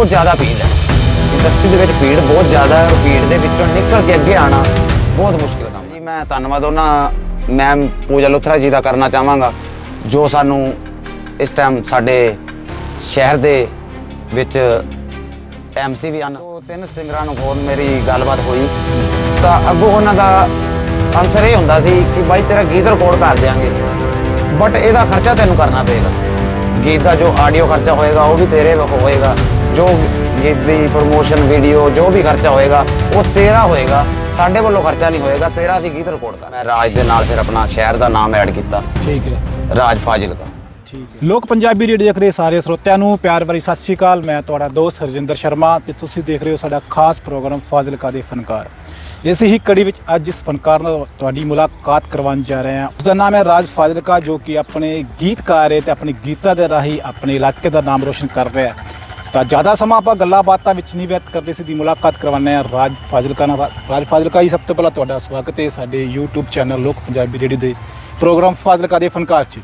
ਬਹੁਤ ਜ਼ਿਆਦਾ ਭੀੜ ਹੈ। ਇੰਡਸਟਰੀ ਦੇ ਵਿੱਚ ਭੀੜ ਬਹੁਤ ਜ਼ਿਆਦਾ ਹੈ। ਔਰ ਭੀੜ ਦੇ ਵਿੱਚੋਂ ਨਿਕਲ ਕੇ ਅੱਗੇ ਆਣਾ ਬਹੁਤ ਮੁਸ਼ਕਿਲ ਕੰਮ ਹੈ। ਜੀ, ਮੈਂ ਧੰਨਵਾਦ ਉਹਨਾਂ ਮੈਮ ਪੂਜਾ ਲੁਥਰਾ ਜੀ ਦਾ ਕਰਨਾ ਚਾਹਾਂਗਾ, ਜੋ ਸਾਨੂੰ ਇਸ ਟਾਈਮ ਸਾਡੇ ਸ਼ਹਿਰ ਦੇ ਵਿੱਚ ਐਮਸੀ ਵੀ ਹਨ। ਉਹ ਤਿੰਨ ਸਿੰਗਰਾਂ ਨੂੰ ਫੋਨ ਮੇਰੀ ਗੱਲਬਾਤ ਹੋਈ, ਤਾਂ ਅੱਗੋਂ ਉਹਨਾਂ ਦਾ ਆਨਸਰ ਇਹ ਹੁੰਦਾ ਸੀ ਕਿ ਬਾਈ ਤੇਰਾ ਗੀਤ ਰਿਕਾਰਡ ਕਰ ਦਿਆਂਗੇ ਬਟ ਇਹਦਾ ਖਰਚਾ ਤੈਨੂੰ ਕਰਨਾ ਪਏਗਾ। ਗੀਤ ਦਾ ਜੋ ਆਡੀਓ ਖਰਚਾ ਹੋਏਗਾ, ਉਹ ਵੀ ਤੇਰੇ ਹੋਏਗਾ। ਜੋ ਗੀਤ ਦੀ ਪ੍ਰੋਮੋਸ਼ਨ ਵੀਡੀਓ ਜੋ ਵੀ ਖਰਚਾ ਹੋਏਗਾ ਉਹ ਤੇਰਾ ਹੋਏਗਾ। ਸਾਡੇ ਵੱਲੋਂ ਖਰਚਾ ਨਹੀਂ ਹੋਏਗਾ ਤੇਰਾ ਅਸੀਂ ਗੀਤ ਰਿਕਾਰਡ ਕਰ ਮੈਂ ਰਾਜ ਦੇ ਨਾਲ ਫਿਰ ਆਪਣਾ ਸ਼ਹਿਰ ਦਾ ਨਾਮ ਐਡ ਕੀਤਾ। ਠੀਕ ਹੈ। ਰਾਜ ਫਾਜ਼ਿਲਕਾ ਲੋਕ ਪੰਜਾਬੀ ਰੇਡੀਓ ਦੇਖ ਰਹੇ ਸਾਰੇ ਸਰੋਤਿਆਂ ਨੂੰ ਪਿਆਰ ਭਰੀ ਸਤਿ ਸ਼੍ਰੀ ਅਕਾਲ। ਮੈਂ ਤੁਹਾਡਾ ਦੋਸਤ ਹਰਜਿੰਦਰ ਸ਼ਰਮਾ ਤੇ ਤੁਸੀਂ ਦੇਖ ਰਹੇ ਹੋ ਸਾਡਾ ਖਾਸ ਪ੍ਰੋਗਰਾਮ ਫਾਜ਼ਿਲਕਾ ਦੇ ਫਨਕਾਰ। ਇਸੇ ਹੀ ਕੜੀ ਵਿੱਚ ਅੱਜ ਇਸ ਫਨਕਾਰ ਨਾਲ ਤੁਹਾਡੀ ਮੁਲਾਕਾਤ ਕਰਵਾਉਣ ਜਾ ਰਹੇ ਹਾਂ। ਉਸ ਦਾ ਨਾਮ ਹੈ ਰਾਜ ਫਾਜ਼ਿਲਕਾ ਜੋ ਕਿ ਆਪਣੇ ਗੀਤਕਾਰ ਹੈ ਤੇ ਆਪਣੇ ਗੀਤਾਂ ਦੇ ਰਾਹੀਂ ਆਪਣੇ ਇਲਾਕੇ ਦਾ ਨਾਮ ਰੋਸ਼ਨ ਕਰ ਰਿਹਾ ਹੈ। ਤਾਂ ਜ਼ਿਆਦਾ ਸਮਾਂ ਆਪਾਂ ਗੱਲਾਂ ਬਾਤਾਂ ਵਿੱਚ ਨਹੀਂ ਵਿਅਕਤ ਕਰਦੇ ਸਿੱਧੀ ਮੁਲਾਕਾਤ ਕਰਵਾਉਂਦੇ ਹਾਂ। ਰਾਜ ਫਾਜ਼ਿਲਕਾ ਨਾਲ ਰਾਜ ਫਾਜ਼ਿਲਕਾ ਜੀ ਸਭ ਤੋਂ ਪਹਿਲਾਂ ਤੁਹਾਡਾ ਸਵਾਗਤ ਹੈ ਸਾਡੇ YouTube ਚੈਨਲ ਲੋਕ ਪੰਜਾਬੀ ਰੇਡੀਓ ਦੇ ਪ੍ਰੋਗਰਾਮ ਫਾਜ਼ਿਲਕਾ ਦੇ ਫਨਕਾਰ 'ਚ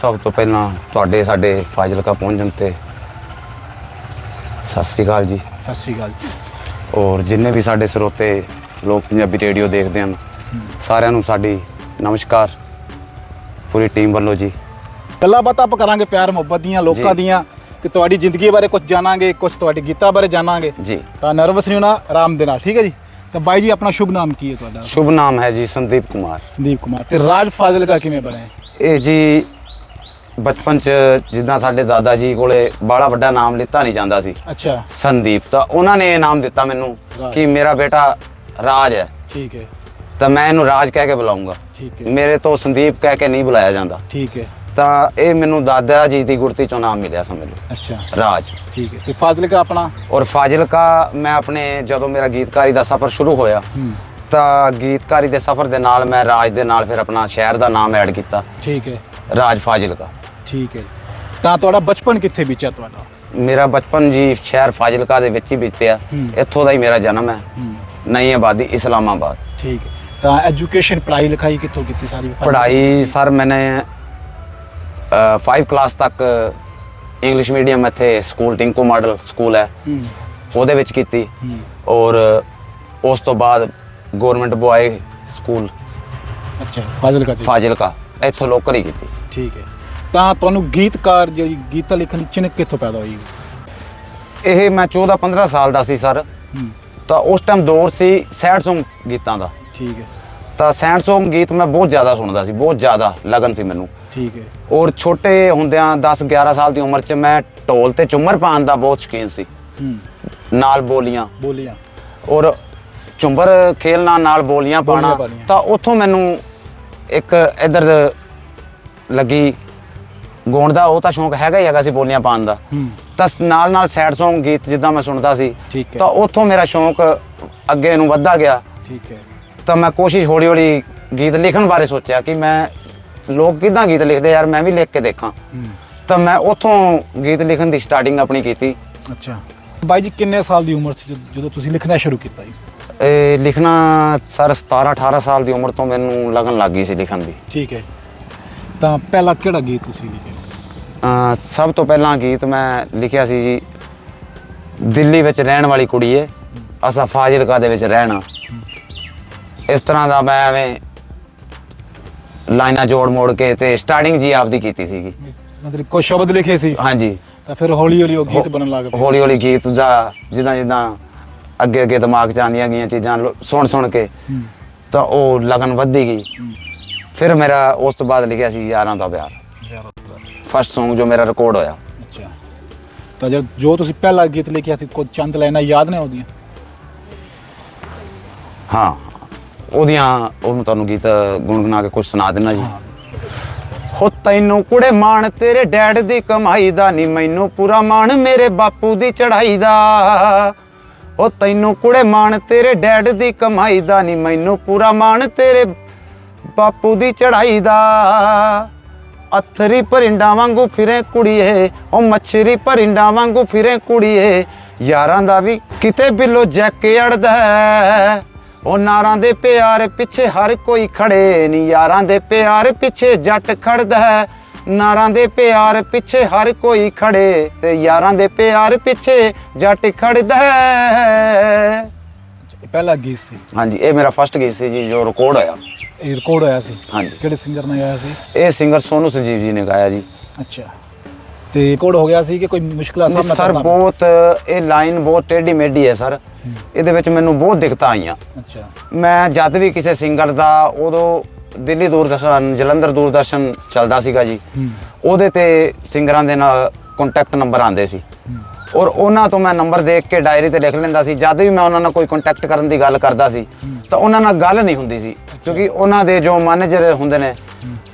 ਸਭ ਤੋਂ ਪਹਿਲਾਂ ਤੁਹਾਡੇ ਸਾਡੇ ਫਾਜ਼ਿਲਕਾ ਪਹੁੰਚਣ ਤੇ ਸਤਿ ਸ੍ਰੀ ਅਕਾਲ ਜੀ। ਸਤਿ ਸ਼੍ਰੀ ਅਕਾਲ ਜੀ। ਔਰ ਜਿੰਨੇ ਵੀ ਸਾਡੇ ਸਰੋਤੇ ਲੋਕ ਪੰਜਾਬੀ ਰੇਡੀਓ ਦੇਖਦੇ ਹਨ ਸਾਰਿਆਂ ਨੂੰ ਸਾਡੀ ਨਮਸਕਾਰ। ਪੂਰੀ ਟੀਮ ਵੱਲੋਂ ਜੀ। ਗੱਲਾਂ ਬਾਤਾਂ ਆਪਾਂ ਕਰਾਂਗੇ ਪਿਆਰ ਮੁਹੱਬਤ ਦੀਆਂ ਲੋਕਾਂ। ਦੀਆਂ। ਤੇ ਤੁਹਾਡੀ ਜ਼ਿੰਦਗੀ ਬਾਰੇ ਕੁਝ ਜਾਣਾਂਗੇ ਕੁਝ ਤੁਹਾਡੇ ਗੀਤਾਂ ਬਾਰੇ ਜਾਣਾਂਗੇ। ਜੀ। ਤਾਂ ਨਰਵਸ ਨਹੀਂ ਹੋਣਾ ਆਰਾਮ ਦੇ ਨਾਲ ਠੀਕ ਹੈ ਜੀ? ਤਾਂ ਬਾਈ ਜੀ ਆਪਣਾ ਸ਼ੁਭ ਨਾਮ ਕੀ ਹੈ ਤੁਹਾਡਾ? ਸ਼ੁਭ ਨਾਮ ਹੈ ਜੀ ਸੰਦੀਪ ਕੁਮਾਰ। ਸੰਦੀਪ ਕੁਮਾਰ। ਤੇ ਰਾਜ ਫਾਜ਼ਿਲਕਾ ਕਿਵੇਂ ਬਣੇ ਇਹ ਜੀ ਬਚਪਨ ਚ ਜਿੱਦਾਂ ਸਾਡੇ ਦਾਦਾ ਜੀ ਕੋਲੇ ਬਾਲਾ ਵੱਡਾ ਨਾਮ ਲਿੱਤਾ ਨਹੀਂ ਜਾਂਦਾ ਸੀ। ਅੱਛਾ। ਸੰਦੀਪ ਤਾਂ ਉਹਨਾਂ ਨੇ ਇਹ ਨਾਮ ਦਿੱਤਾ ਮੈਨੂੰ ਰਾਜ। ਕਿ ਮੇਰਾ ਬੇਟਾ ਰਾਜ ਹੈ। ਠੀਕ ਹੈ। ਤਾਂ ਮੈਂ ਇਹਨੂੰ ਰਾਜ ਕਹਿ ਕੇ ਬੁਲਾਉਂਗਾ। ਠੀਕ ਹੈ। ਮੇਰੇ ਤੋਂ ਸੰਦੀਪ ਕਹਿ ਕੇ ਨਹੀਂ ਬੁਲਾਇਆ ਜਾਂਦਾ। ਠੀਕ ਹੈ। ਤਾਂ ਇਹ ਮੈਨੂੰ ਦਾਦਾ ਜੀ ਦੀ ਗੁਰਤੀ ਚੋਂ ਨਾਮ ਮਿਲਿਆ ਸਮਝ ਲਓ। ਅੱਛਾ। ਰਾਜ। ਠੀਕ ਹੈ। ਤੇ ਫਾਜ਼ਿਲਕਾ ਆਪਣਾ? ਔਰ ਫਾਜ਼ਿਲਕਾ ਮੈਂ ਆਪਣੇ ਜਦੋਂ ਮੇਰਾ ਗੀਤਕਾਰੀ ਦਾ ਸਫ਼ਰ ਸ਼ੁਰੂ ਹੋਇਆ ਤਾਂ ਗੀਤਕਾਰੀ ਦੇ ਸਫ਼ਰ ਦੇ ਨਾਲ ਮੈਂ ਰਾਜ ਦੇ ਨਾਲ ਫਿਰ ਆਪਣਾ ਸ਼ਹਿਰ ਦਾ ਨਾਮ ਐਡ ਕੀਤਾ। ਠੀਕ ਹੈ। ਰਾਜ ਫਾਜ਼ਿਲਕਾ। ਠੀਕ ਹੈ। ਤਾਂ ਤੁਹਾਡਾ ਬਚਪਨ ਕਿੱਥੇ ਬੀਤਿਆ ਤੁਹਾਡਾ? ਮੇਰਾ ਬਚਪਨ ਜੀ ਸ਼ਹਿਰ ਫਾਜ਼ਿਲਕਾ ਦੇ ਵਿੱਚ ਹੀ ਬੀਤਿਆ। ਇੱਥੋਂ ਦਾ ਹੀ ਮੇਰਾ ਜਨਮ ਹੈ। ਹੂੰ। ਨਈ ਆਬਾਦੀ ਇਸਲਾਮਾਬਾਦ। ਠੀਕ ਹੈ। ਤਾਂ ਐਜੂਕੇਸ਼ਨ ਪੜ੍ਹਾਈ ਲਿਖਾਈ ਕਿੱਥੋਂ ਕੀਤੀ ਸਾਰੀ? ਪੜ੍ਹਾਈ ਸਰ ਮੈਨੇ 5 ਕਲਾਸ ਤੱਕ ਇੰਗਲਿਸ਼ ਮੀਡੀਅਮ ਇੱਥੇ ਸਕੂਲ ਟਿੰਕੂ ਮਾਡਲ ਸਕੂਲ ਹੈ। ਉਹਦੇ ਵਿੱਚ ਕੀਤੀ। ਔਰ ਉਸ ਤੋਂ ਬਾਅਦ ਗਵਰਨਮੈਂਟ ਬੁਆਏ ਸਕੂਲ ਅੱਛਾ ਫਾਜ਼ਿਲਕਾ ਚ। ਫਾਜ਼ਿਲਕਾ। ਇੱਥੋਂ ਲੋਕਲ ਹੀ ਕੀਤੀ। ਠੀਕ ਹੈ। ਤਾਂ ਤੁਹਾਨੂੰ ਗੀਤਕਾਰ ਜਿਹੜੀ ਗੀਤਾਂ ਲਿਖਣ ਦੀ ਚਿਣਕ ਕਿੱਥੋਂ ਪੈਦਾ ਹੋਈ? ਇਹ ਮੈਂ 14 15 ਸਾਲ ਦਾ ਸੀ ਸਰ। ਤਾਂ ਉਸ ਟਾਈਮ ਦੌਰ ਸੀ ਸੈਡ Song ਗੀਤਾਂ ਦਾ। ਠੀਕ ਹੈ। ਤਾਂ ਸੈਡ Song ਗੀਤ ਮੈਂ ਬਹੁਤ ਜ਼ਿਆਦਾ ਸੁਣਦਾ ਸੀ ਬਹੁਤ ਜ਼ਿਆਦਾ ਲਗਨ ਸੀ ਮੈਨੂੰ। ਠੀਕ ਹੈ। ਔਰ ਛੋਟੇ ਹੁੰਦਿਆਂ 10 11 ਸਾਲ ਦੀ ਉਮਰ 'ਚ ਮੈਂ ਢੋਲ ਤੇ ਝੁੰਮਰ ਪਾਉਣ ਦਾ ਬਹੁਤ ਸ਼ੌਕੀਨ ਸੀ। ਹੂੰ। ਨਾਲ ਬੋਲੀਆਂ। ਬੋਲੀਆਂ। ਔਰ ਝੁੰਮਰ ਖੇਲਣਾ ਨਾਲ ਬੋਲੀਆਂ ਪਾਣਾ ਪਾਉਣੀਆਂ। ਤਾਂ ਉੱਥੋਂ ਮੈਨੂੰ ਇੱਕ ਇਧਰ ਲੱਗੀ ਗਾਉਣ ਦਾ ਉਹ ਤਾਂ ਸ਼ੌਂਕ ਹੈਗਾ ਹੀ ਹੈਗਾ ਸੀ ਬੋਲੀਆਂ ਪਾਉਣ ਦਾ। ਹੂੰ। ਤਾਂ ਨਾਲ ਨਾਲ ਸੈਡ Song ਗੀਤ ਜਿੱਦਾਂ ਮੈਂ ਸੁਣਦਾ ਸੀ ਠੀਕ ਹੈ। ਤਾਂ ਉੱਥੋਂ ਮੇਰਾ ਸ਼ੌਂਕ ਅੱਗੇ ਨੂੰ ਵੱਧਦਾ ਗਿਆ। ਠੀਕ ਹੈ। ਤਾਂ ਮੈਂ ਕੋਸ਼ਿਸ਼ ਹੌਲੀ ਹੌਲੀ ਗੀਤ ਲਿਖਣ ਬਾਰੇ ਸੋਚਿਆ ਕਿ ਮੈਂ ਲੋਕ ਕਿਦਾਂ ਗੀਤ ਲਿਖਦੇ ਯਾਰ ਮੈਂ ਵੀ ਲਿਖ ਕੇ ਦੇਖਾਂ। ਤਾਂ ਮੈਂ ਉੱਥੋਂ ਗੀਤ ਲਿਖਣ ਦੀ ਸਟਾਰਟਿੰਗ ਆਪਣੀ ਕੀਤੀ। ਅੱਛਾ। ਬਾਈ ਜੀ ਕਿੰਨੇ ਸਾਲ ਦੀ ਉਮਰ ਸੀ ਜਦ- ਤੁਸੀਂ ਲਿਖਣਾ ਸ਼ੁਰੂ ਕੀਤਾ ਜੀ? ਇਹ ਲਿਖਣਾ ਸਰ 17 18 ਸਾਲ ਦੀ ਉਮਰ ਤੋਂ ਮੈਨੂੰ ਲੱਗਣ ਲੱਗ ਗਈ ਸੀ ਲਿਖਣ ਦੀ। ਠੀਕ ਹੈ। ਤਾਂ ਪਹਿਲਾ ਕਿਹੜਾ ਗੀਤ ਤੁਸੀਂ ਲਿਖਿਆ? ਅਮ ਸਭ ਤੋਂ ਪਹਿਲਾਂ ਗੀਤ ਮੈਂ ਲਿਖਿਆ ਸੀ ਜੀ ਦਿੱਲੀ ਵਿੱਚ ਰਹਿਣ ਵਾਲੀ ਕੁੜੀ ਏ ਅਸਾਂ ਫਾਜ਼ਿਲਕਾ ਦੇ ਵਿੱਚ ਰਹਿਣਾ। ਇਸ ਤਰ੍ਹਾਂ ਦਾ ਮੈਂ ਐਵੇਂ ਲਾਈਨਾਂ ਜੋੜ ਮੋੜ ਕੇ ਤੇ ਸਟਾਰਟਿੰਗ ਜੀ ਆਪਦੀ ਕੀਤੀ ਸੀਗੀ। ਮਤਲਬ ਕੋਈ ਸ਼ਬਦ ਲਿਖੇ ਸੀ। ਹਾਂਜੀ। ਤਾਂ ਫਿਰ ਹੌਲੀ ਹੌਲੀ ਉਹ ਗੀਤ ਬਣਨ ਲੱਗ ਪਏ। ਹੌਲੀ ਹੌਲੀ ਗੀਤ ਦਾ ਜਿੱਦਾਂ ਜਿੱਦਾਂ ਅੱਗੇ ਅੱਗੇ ਦਿਮਾਗ 'ਚ ਆਉਂਦੀਆਂ ਗਈਆਂ ਚੀਜ਼ਾਂ ਸੁਣ ਸੁਣ ਕੇ ਤਾਂ ਉਹ ਲਗਨ ਵੱਧਦੀ ਗਈ। ਫਿਰ ਮੇਰਾ ਉਸ ਤੋਂ ਬਾਅਦ ਲਿਖਿਆ ਸੀ ਯਾਰਾਂ ਦਾ ਪਿਆਰ। ਫਸਟ Song ਜੋ ਮੇਰਾ ਰਿਕਾਰਡ ਹੋਇਆ। ਅੱਛਾ। ਤਾਂ ਜਦ ਜੋ ਤੁਸੀਂ ਪਹਿਲਾ ਗੀਤ ਲਿਖਿਆ ਸੀ ਕੋਈ ਚੰਦ ਲਾਈਨਾਂ ਯਾਦ ਨੇ ਉਹਦੀਆਂ? ਹਾਂ। ਉਹਦੀਆਂ ਉਹ ਮੈਂ ਤੁਹਾਨੂੰ ਗੀਤ ਗੁੰਗਣਾ ਕੇ ਕੁਝ ਸੁਣਾ ਦਿੰਦਾ ਜੀ। ਹੋ ਤੈਨੂੰ ਕੁੜੇ ਮਾਣ, ਤੇਰੇ ਡੈਡ ਦੀ ਕਮਾਈ ਦਾ ਨਹੀਂ ਮੈਨੂੰ ਪੂਰਾ ਮਾਣ, ਮੇਰੇ ਬਾਪੂ ਦੀ ਚੜਾਈ ਦਾ। ਉਹ ਤੈਨੂੰ ਕੁੜੇ ਮਾਣ, ਤੇਰੇ ਡੈਡ ਦੀ ਕਮਾਈ ਦਾ ਨਹੀਂ ਮੈਨੂੰ ਪੂਰਾ ਮਾਣ, ਤੇਰੇ ਬਾਪੂ ਦੀ ਚੜਾਈ ਦਾ। ਅਥਰੀ ਪਰਿੰਡਾ ਵਾਂਗੂ ਫਿਰੇ ਕੁੜੀਏ, ਉਹ ਮੱਛਰੀ ਪਰਿੰਡਾ ਵਾਂਗੂ ਫਿਰੇ ਕੁੜੀਏ। ਯਾਰਾਂ ਦਾ ਵੀ ਕਿਤੇ ਬਿੱਲੋ ਜੈਕ ਅੜਦਾ ਉਹ ਨਾਰਾਂ ਦੇ ਪਿਆਰ ਪਿੱਛੇ ਹਰ ਕੋਈ ਖੜੇ ਨਹੀਂ ਯਾਰਾਂ ਦੇ ਪਿਆਰ ਪਿੱਛੇ ਜੱਟ ਖੜਦਾ ਹੈ। ਨਾਰਾਂ ਦੇ ਪਿਆਰ ਪਿੱਛੇ ਹਰ ਕੋਈ ਖੜੇ ਤੇ ਯਾਰਾਂ ਦੇ ਪਿਆਰ ਪਿੱਛੇ ਜੱਟ ਖੜਦਾ ਹੈ। ਇਹ ਪਹਿਲਾ ਗੀਤ ਸੀ। ਹਾਂਜੀ ਇਹ ਮੇਰਾ ਫਸਟ ਗੀਤ ਸੀ ਜੀ ਜੋ ਰਿਕਾਰਡ ਹੋਇਆ। ਇਹ ਰਿਕਾਰਡ ਹੋਇਆ ਸੀ? ਹਾਂਜੀ। ਕਿਹੜੇ ਸਿੰਗਰ ਨੇ ਗਾਇਆ ਸੀ? ਇਹ ਸਿੰਗਰ ਸੋਨੂ ਸੰਜੀਵ ਜੀ ਨੇ ਗਾਇਆ ਜੀ। ਅੱਛਾ। ਤੇ ਰਿਕਾਰਡ ਹੋ ਗਿਆ ਸੀ ਕਿ ਕੋਈ ਮੁਸ਼ਕਲਾਂ ਨਹੀਂ ਸਾਹਮਣਾ ਸਰ ਕਰਨਾ? ਬਹੁਤ ਇਹ ਲਾਈਨ ਬਹੁਤ ਟੇਢੀ ਮੇਢੀ ਹੈ ਸਰ ਇਹਦੇ ਵਿੱਚ ਮੈਨੂੰ ਬਹੁਤ ਦਿੱਕਤਾਂ ਆਈਆਂ। ਅੱਛਾ। ਮੈਂ ਜਦ ਵੀ ਕਿਸੇ ਸਿੰਗਰ ਦਾ ਉਦੋਂ ਦਿੱਲੀ ਦੂਰਦਰਸ਼ਨ ਜਲੰਧਰ ਦੂਰਦਰਸ਼ਨ ਚੱਲਦਾ ਸੀਗਾ ਜੀ। ਉਹਦੇ ਤੇ ਸਿੰਗਰਾਂ ਦੇ ਨਾਲ ਕੰਟੈਕਟ ਨੰਬਰ ਆਉਂਦੇ ਸੀ। ਔਰ ਉਹਨਾਂ ਤੋਂ ਮੈਂ ਨੰਬਰ ਦੇਖ ਕੇ ਡਾਇਰੀ ਤੇ ਲਿਖ ਲੈਂਦਾ ਸੀ। ਜਦ ਵੀ ਮੈਂ ਉਹਨਾਂ ਨਾਲ ਕੋਈ ਕੰਟੈਕਟ ਕਰਨ ਦੀ ਗੱਲ ਕਰਦਾ ਸੀ ਤਾਂ ਉਹਨਾਂ ਨਾਲ ਗੱਲ ਨਹੀਂ ਹੁੰਦੀ ਸੀ। ਕਿਉਂਕਿ ਉਹਨਾਂ ਦੇ ਜੋ ਮੈਨੇਜਰ ਹੁੰਦੇ ਨੇ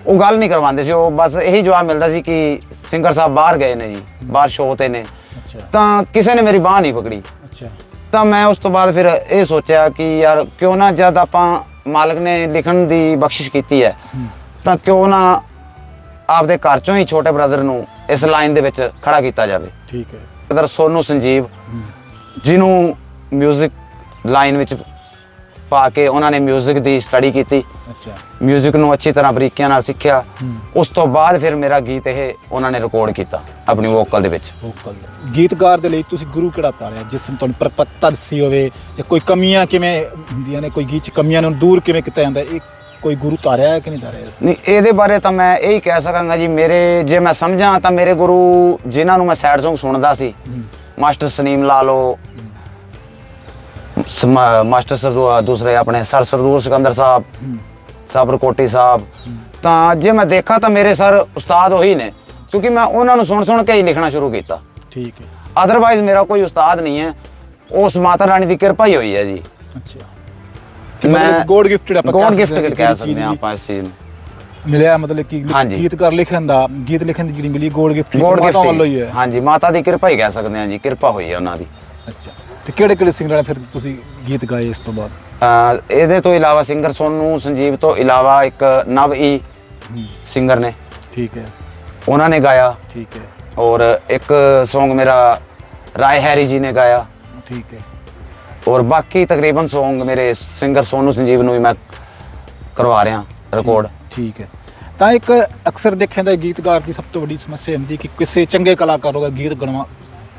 ਉਹ ਗੱਲ ਨਹੀਂ ਕਰਵਾਉਂਦੇ ਸੀ। ਉਹ ਬਸ ਇਹੀ ਜਵਾਬ ਮਿਲਦਾ ਸੀ ਕਿ ਸਿੰਗਰ ਸਾਹਿਬ ਬਾਹਰ ਗਏ ਨੇ ਜੀ ਬਾਹਰ ਸ਼ੋਅ ਤੇ ਨੇ। ਤਾਂ ਕਿਸੇ ਨੇ ਮੇਰੀ ਬਾਹ ਨਹੀਂ ਪਕੜੀ। ਅੱਛਾ। ਤਾਂ ਮੈਂ ਉਸ ਤੋਂ ਬਾਅਦ ਫਿਰ ਇਹ ਸੋਚਿਆ ਕਿ ਯਾਰ ਕਿਉਂ ਨਾ ਜਦ ਆਪਾਂ ਮਾਲਕ ਨੇ ਲਿਖਣ ਦੀ ਬਖਸ਼ਿਸ਼ ਕੀਤੀ ਹੈ ਤਾਂ ਕਿਉਂ ਨਾ ਆਪਦੇ ਘਰ ਚੋਂ ਹੀ ਛੋਟੇ ਬ੍ਰਦਰ ਨੂੰ ਇਸ ਲਾਈਨ ਦੇ ਵਿੱਚ ਖੜਾ ਕੀਤਾ ਜਾਵੇ। ਠੀਕ ਹੈ। ਬ੍ਰਦਰ ਸੋਨੂ ਸੰਜੀਵ ਜਿਹਨੂੰ 뮤직 ਲਾਈਨ ਵਿੱਚ ਪਾ ਕੇ ਉਹਨਾਂ ਨੇ 뮤직 ਦੀ ਸਟੱਡੀ ਕੀਤੀ ਅੱਛਾ 뮤직 ਨੂੰ ਅੱਛੀ ਤਰ੍ਹਾਂ ਬਰੀਕੀਆਂ ਨਾਲ ਸਿੱਖਿਆ ਹੂੰ ਉਸ ਤੋਂ ਬਾਅਦ ਫਿਰ ਮੇਰਾ ਗੀਤ ਇਹ ਉਹਨਾਂ ਨੇ ਰਿਕਾਰਡ ਕੀਤਾ ਆਪਣੀ ਵੋਕਲ ਦੇ ਵਿੱਚ ਵੋਕਲ ਗੀਤਕਾਰ ਦੇ ਲਈ ਤੁਸੀਂ ਗੁਰੂ ਕਿਹੜਾ ਤਾਰਿਆ ਜਿਸ ਨੂੰ ਤੁਹਾਨੂੰ ਪਰਪੱਤਾ ਦੱਸੀ ਹੋਵੇ ਜਾਂ ਕੋਈ ਕਮੀਆਂ ਕਿਵੇਂ ਹੁੰਦੀਆਂ ਨੇ ਕੋਈ ਗੀਤ ਚ ਕਮੀਆਂ ਨੂੰ ਦੂਰ ਕਿਵੇਂ ਕੀਤਾ ਜਾਂਦਾ ਇਹ ਕੋਈ ਗੁਰੂ ਤਾਰਿਆ ਹੈ ਕਿ ਨਹੀਂ ਤਾਰਿਆ ਨਹੀਂ ਇਹਦੇ ਬਾਰੇ ਤਾਂ ਮੈਂ ਇਹੀ ਕਹਿ ਸਕਾਂਗਾ ਜੀ ਮੇਰੇ ਜੇ ਮੈਂ ਸਮਝਾਂ ਤਾਂ ਮੇਰੇ ਗੁਰੂ ਜਿਨ੍ਹਾਂ ਨੂੰ ਮੈਂ ਸੈਡ Song ਸੁਣਦਾ ਸੀ ਹੂੰ ਮਾਸਟਰ ਸਨੀਮ ਲਾ ਲਓ ਸਮਾ- ਮਾਸਟਰ ਸਰਦੂ ਦੂਸਰੇ ਆਪਣੇ ਸਰ ਸਰਦੂਰ ਸਿਕੰਦਰ ਸਾਹਿਬ ਸਾਬਰ ਕੋਟੀ ਸਾਹਿਬ। ਤਾਂ ਜੇ ਮੈਂ ਦੇਖਾਂ ਤਾਂ ਮੇਰੇ ਸਰ ਉਸਤਾਦ ਉਹੀ ਨੇ ਕਿਉਂਕਿ ਮੈਂ ਉਹਨਾਂ ਨੂੰ ਸੁਣ ਸੁਣ ਕੇ ਹੀ ਲਿਖਣਾ ਸ਼ੁਰੂ ਕੀਤਾ। ਠੀਕ ਹੈ। ਅਦਰਵਾਈਜ਼ ਮੇਰਾ ਕੋਈ ਉਸਤਾਦ ਨਹੀਂ ਹੈ। ਉਸ ਮਾਤਾ ਰਾਣੀ ਦੀ ਕਿਰਪਾ ਹੀ ਹੋਈ ਹੈ ਜੀ। ਅੱਛਾ। ਮਤਲਬ ਗੋਡ ਗਿਫਟਡ ਆਪਾਂ ਗੋਡ ਕਹਿ ਗਿਫਟ ਸਕਦੇ ਕਹਿ ਸਕਦੇ ਹਾਂ ਆਪਾਂ ਇਸ ਚੀਜ਼ ਨੂੰ। ਮਿਲਿਆ ਮਤਲਬ ਕਿ ਹਾਂਜੀ। ਗੀਤਕਾਰ ਲਿਖਣ ਦਾ ਗੀਤ ਲਿਖਣ ਦੀ ਜਿਹੜੀ ਮਿਲੀ ਗੋਡ ਗਿਫਟ ਗੋਡ ਮਾਤਾ ਵੱਲੋਂ ਹੀ ਗਿਫਟ ਹੈ। ਹਾਂਜੀ ਮਾਤਾ ਦੀ ਕਿਰਪਾ ਹੀ ਕਹਿ ਸਕਦੇ ਹਾਂ ਜੀ ਕਿਰਪਾ ਹੋਈ ਹੈ ਉਹਨਾਂ ਦੀ। ਅੱਛਾ। ਤੇ ਕਿਹੜੇ ਕਿਹੜੇ ਸਿੰਗਰਾਂ ਨੇ ਫਿਰ ਤੁਸੀਂ ਗੀਤ ਗਾਏ ਇਸ ਤੋਂ ਬਾਅਦ? ਅਹ ਇਹਦੇ ਤੋਂ ਇਲਾਵਾ ਸਿੰਗਰ ਸੋਨੂ ਸੰਜੀਵ ਤੋਂ ਇਲਾਵਾ ਇੱਕ ਨਵ ਈ ਸਿੰਗਰ ਨੇ। ਠੀਕ ਹੈ। ਉਹਨਾਂ ਨੇ ਗਾਇਆ। ਠੀਕ ਹੈ। ਔਰ ਇੱਕ Song ਮੇਰਾ ਰਾਏ ਹੈਰੀ ਜੀ ਨੇ ਗਾਇਆ। ਠੀਕ ਹੈ। ਔਰ ਬਾਕੀ ਤਕਰੀਬਨ Song ਮੇਰੇ ਸਿੰਗਰ ਸੋਨੂ ਸੰਜੀਵ ਨੂੰ ਹੀ ਮੈਂ ਕਰਵਾ ਰਿਹਾ ਰਿਕਾਰਡ ਠੀਕ ਹੈ। ਤਾਂ ਇੱਕ ਅਕਸਰ ਦੇਖਿਆ ਜਾਂਦਾ ਗੀਤਕਾਰ ਦੀ ਸਭ ਤੋਂ ਵੱਡੀ ਸਮੱਸਿਆ ਹੁੰਦੀ ਕਿ ਕਿਸੇ ਚੰਗੇ ਕਲਾਕਾਰ ਦਾ ਗੀਤ ਗਣਵਾ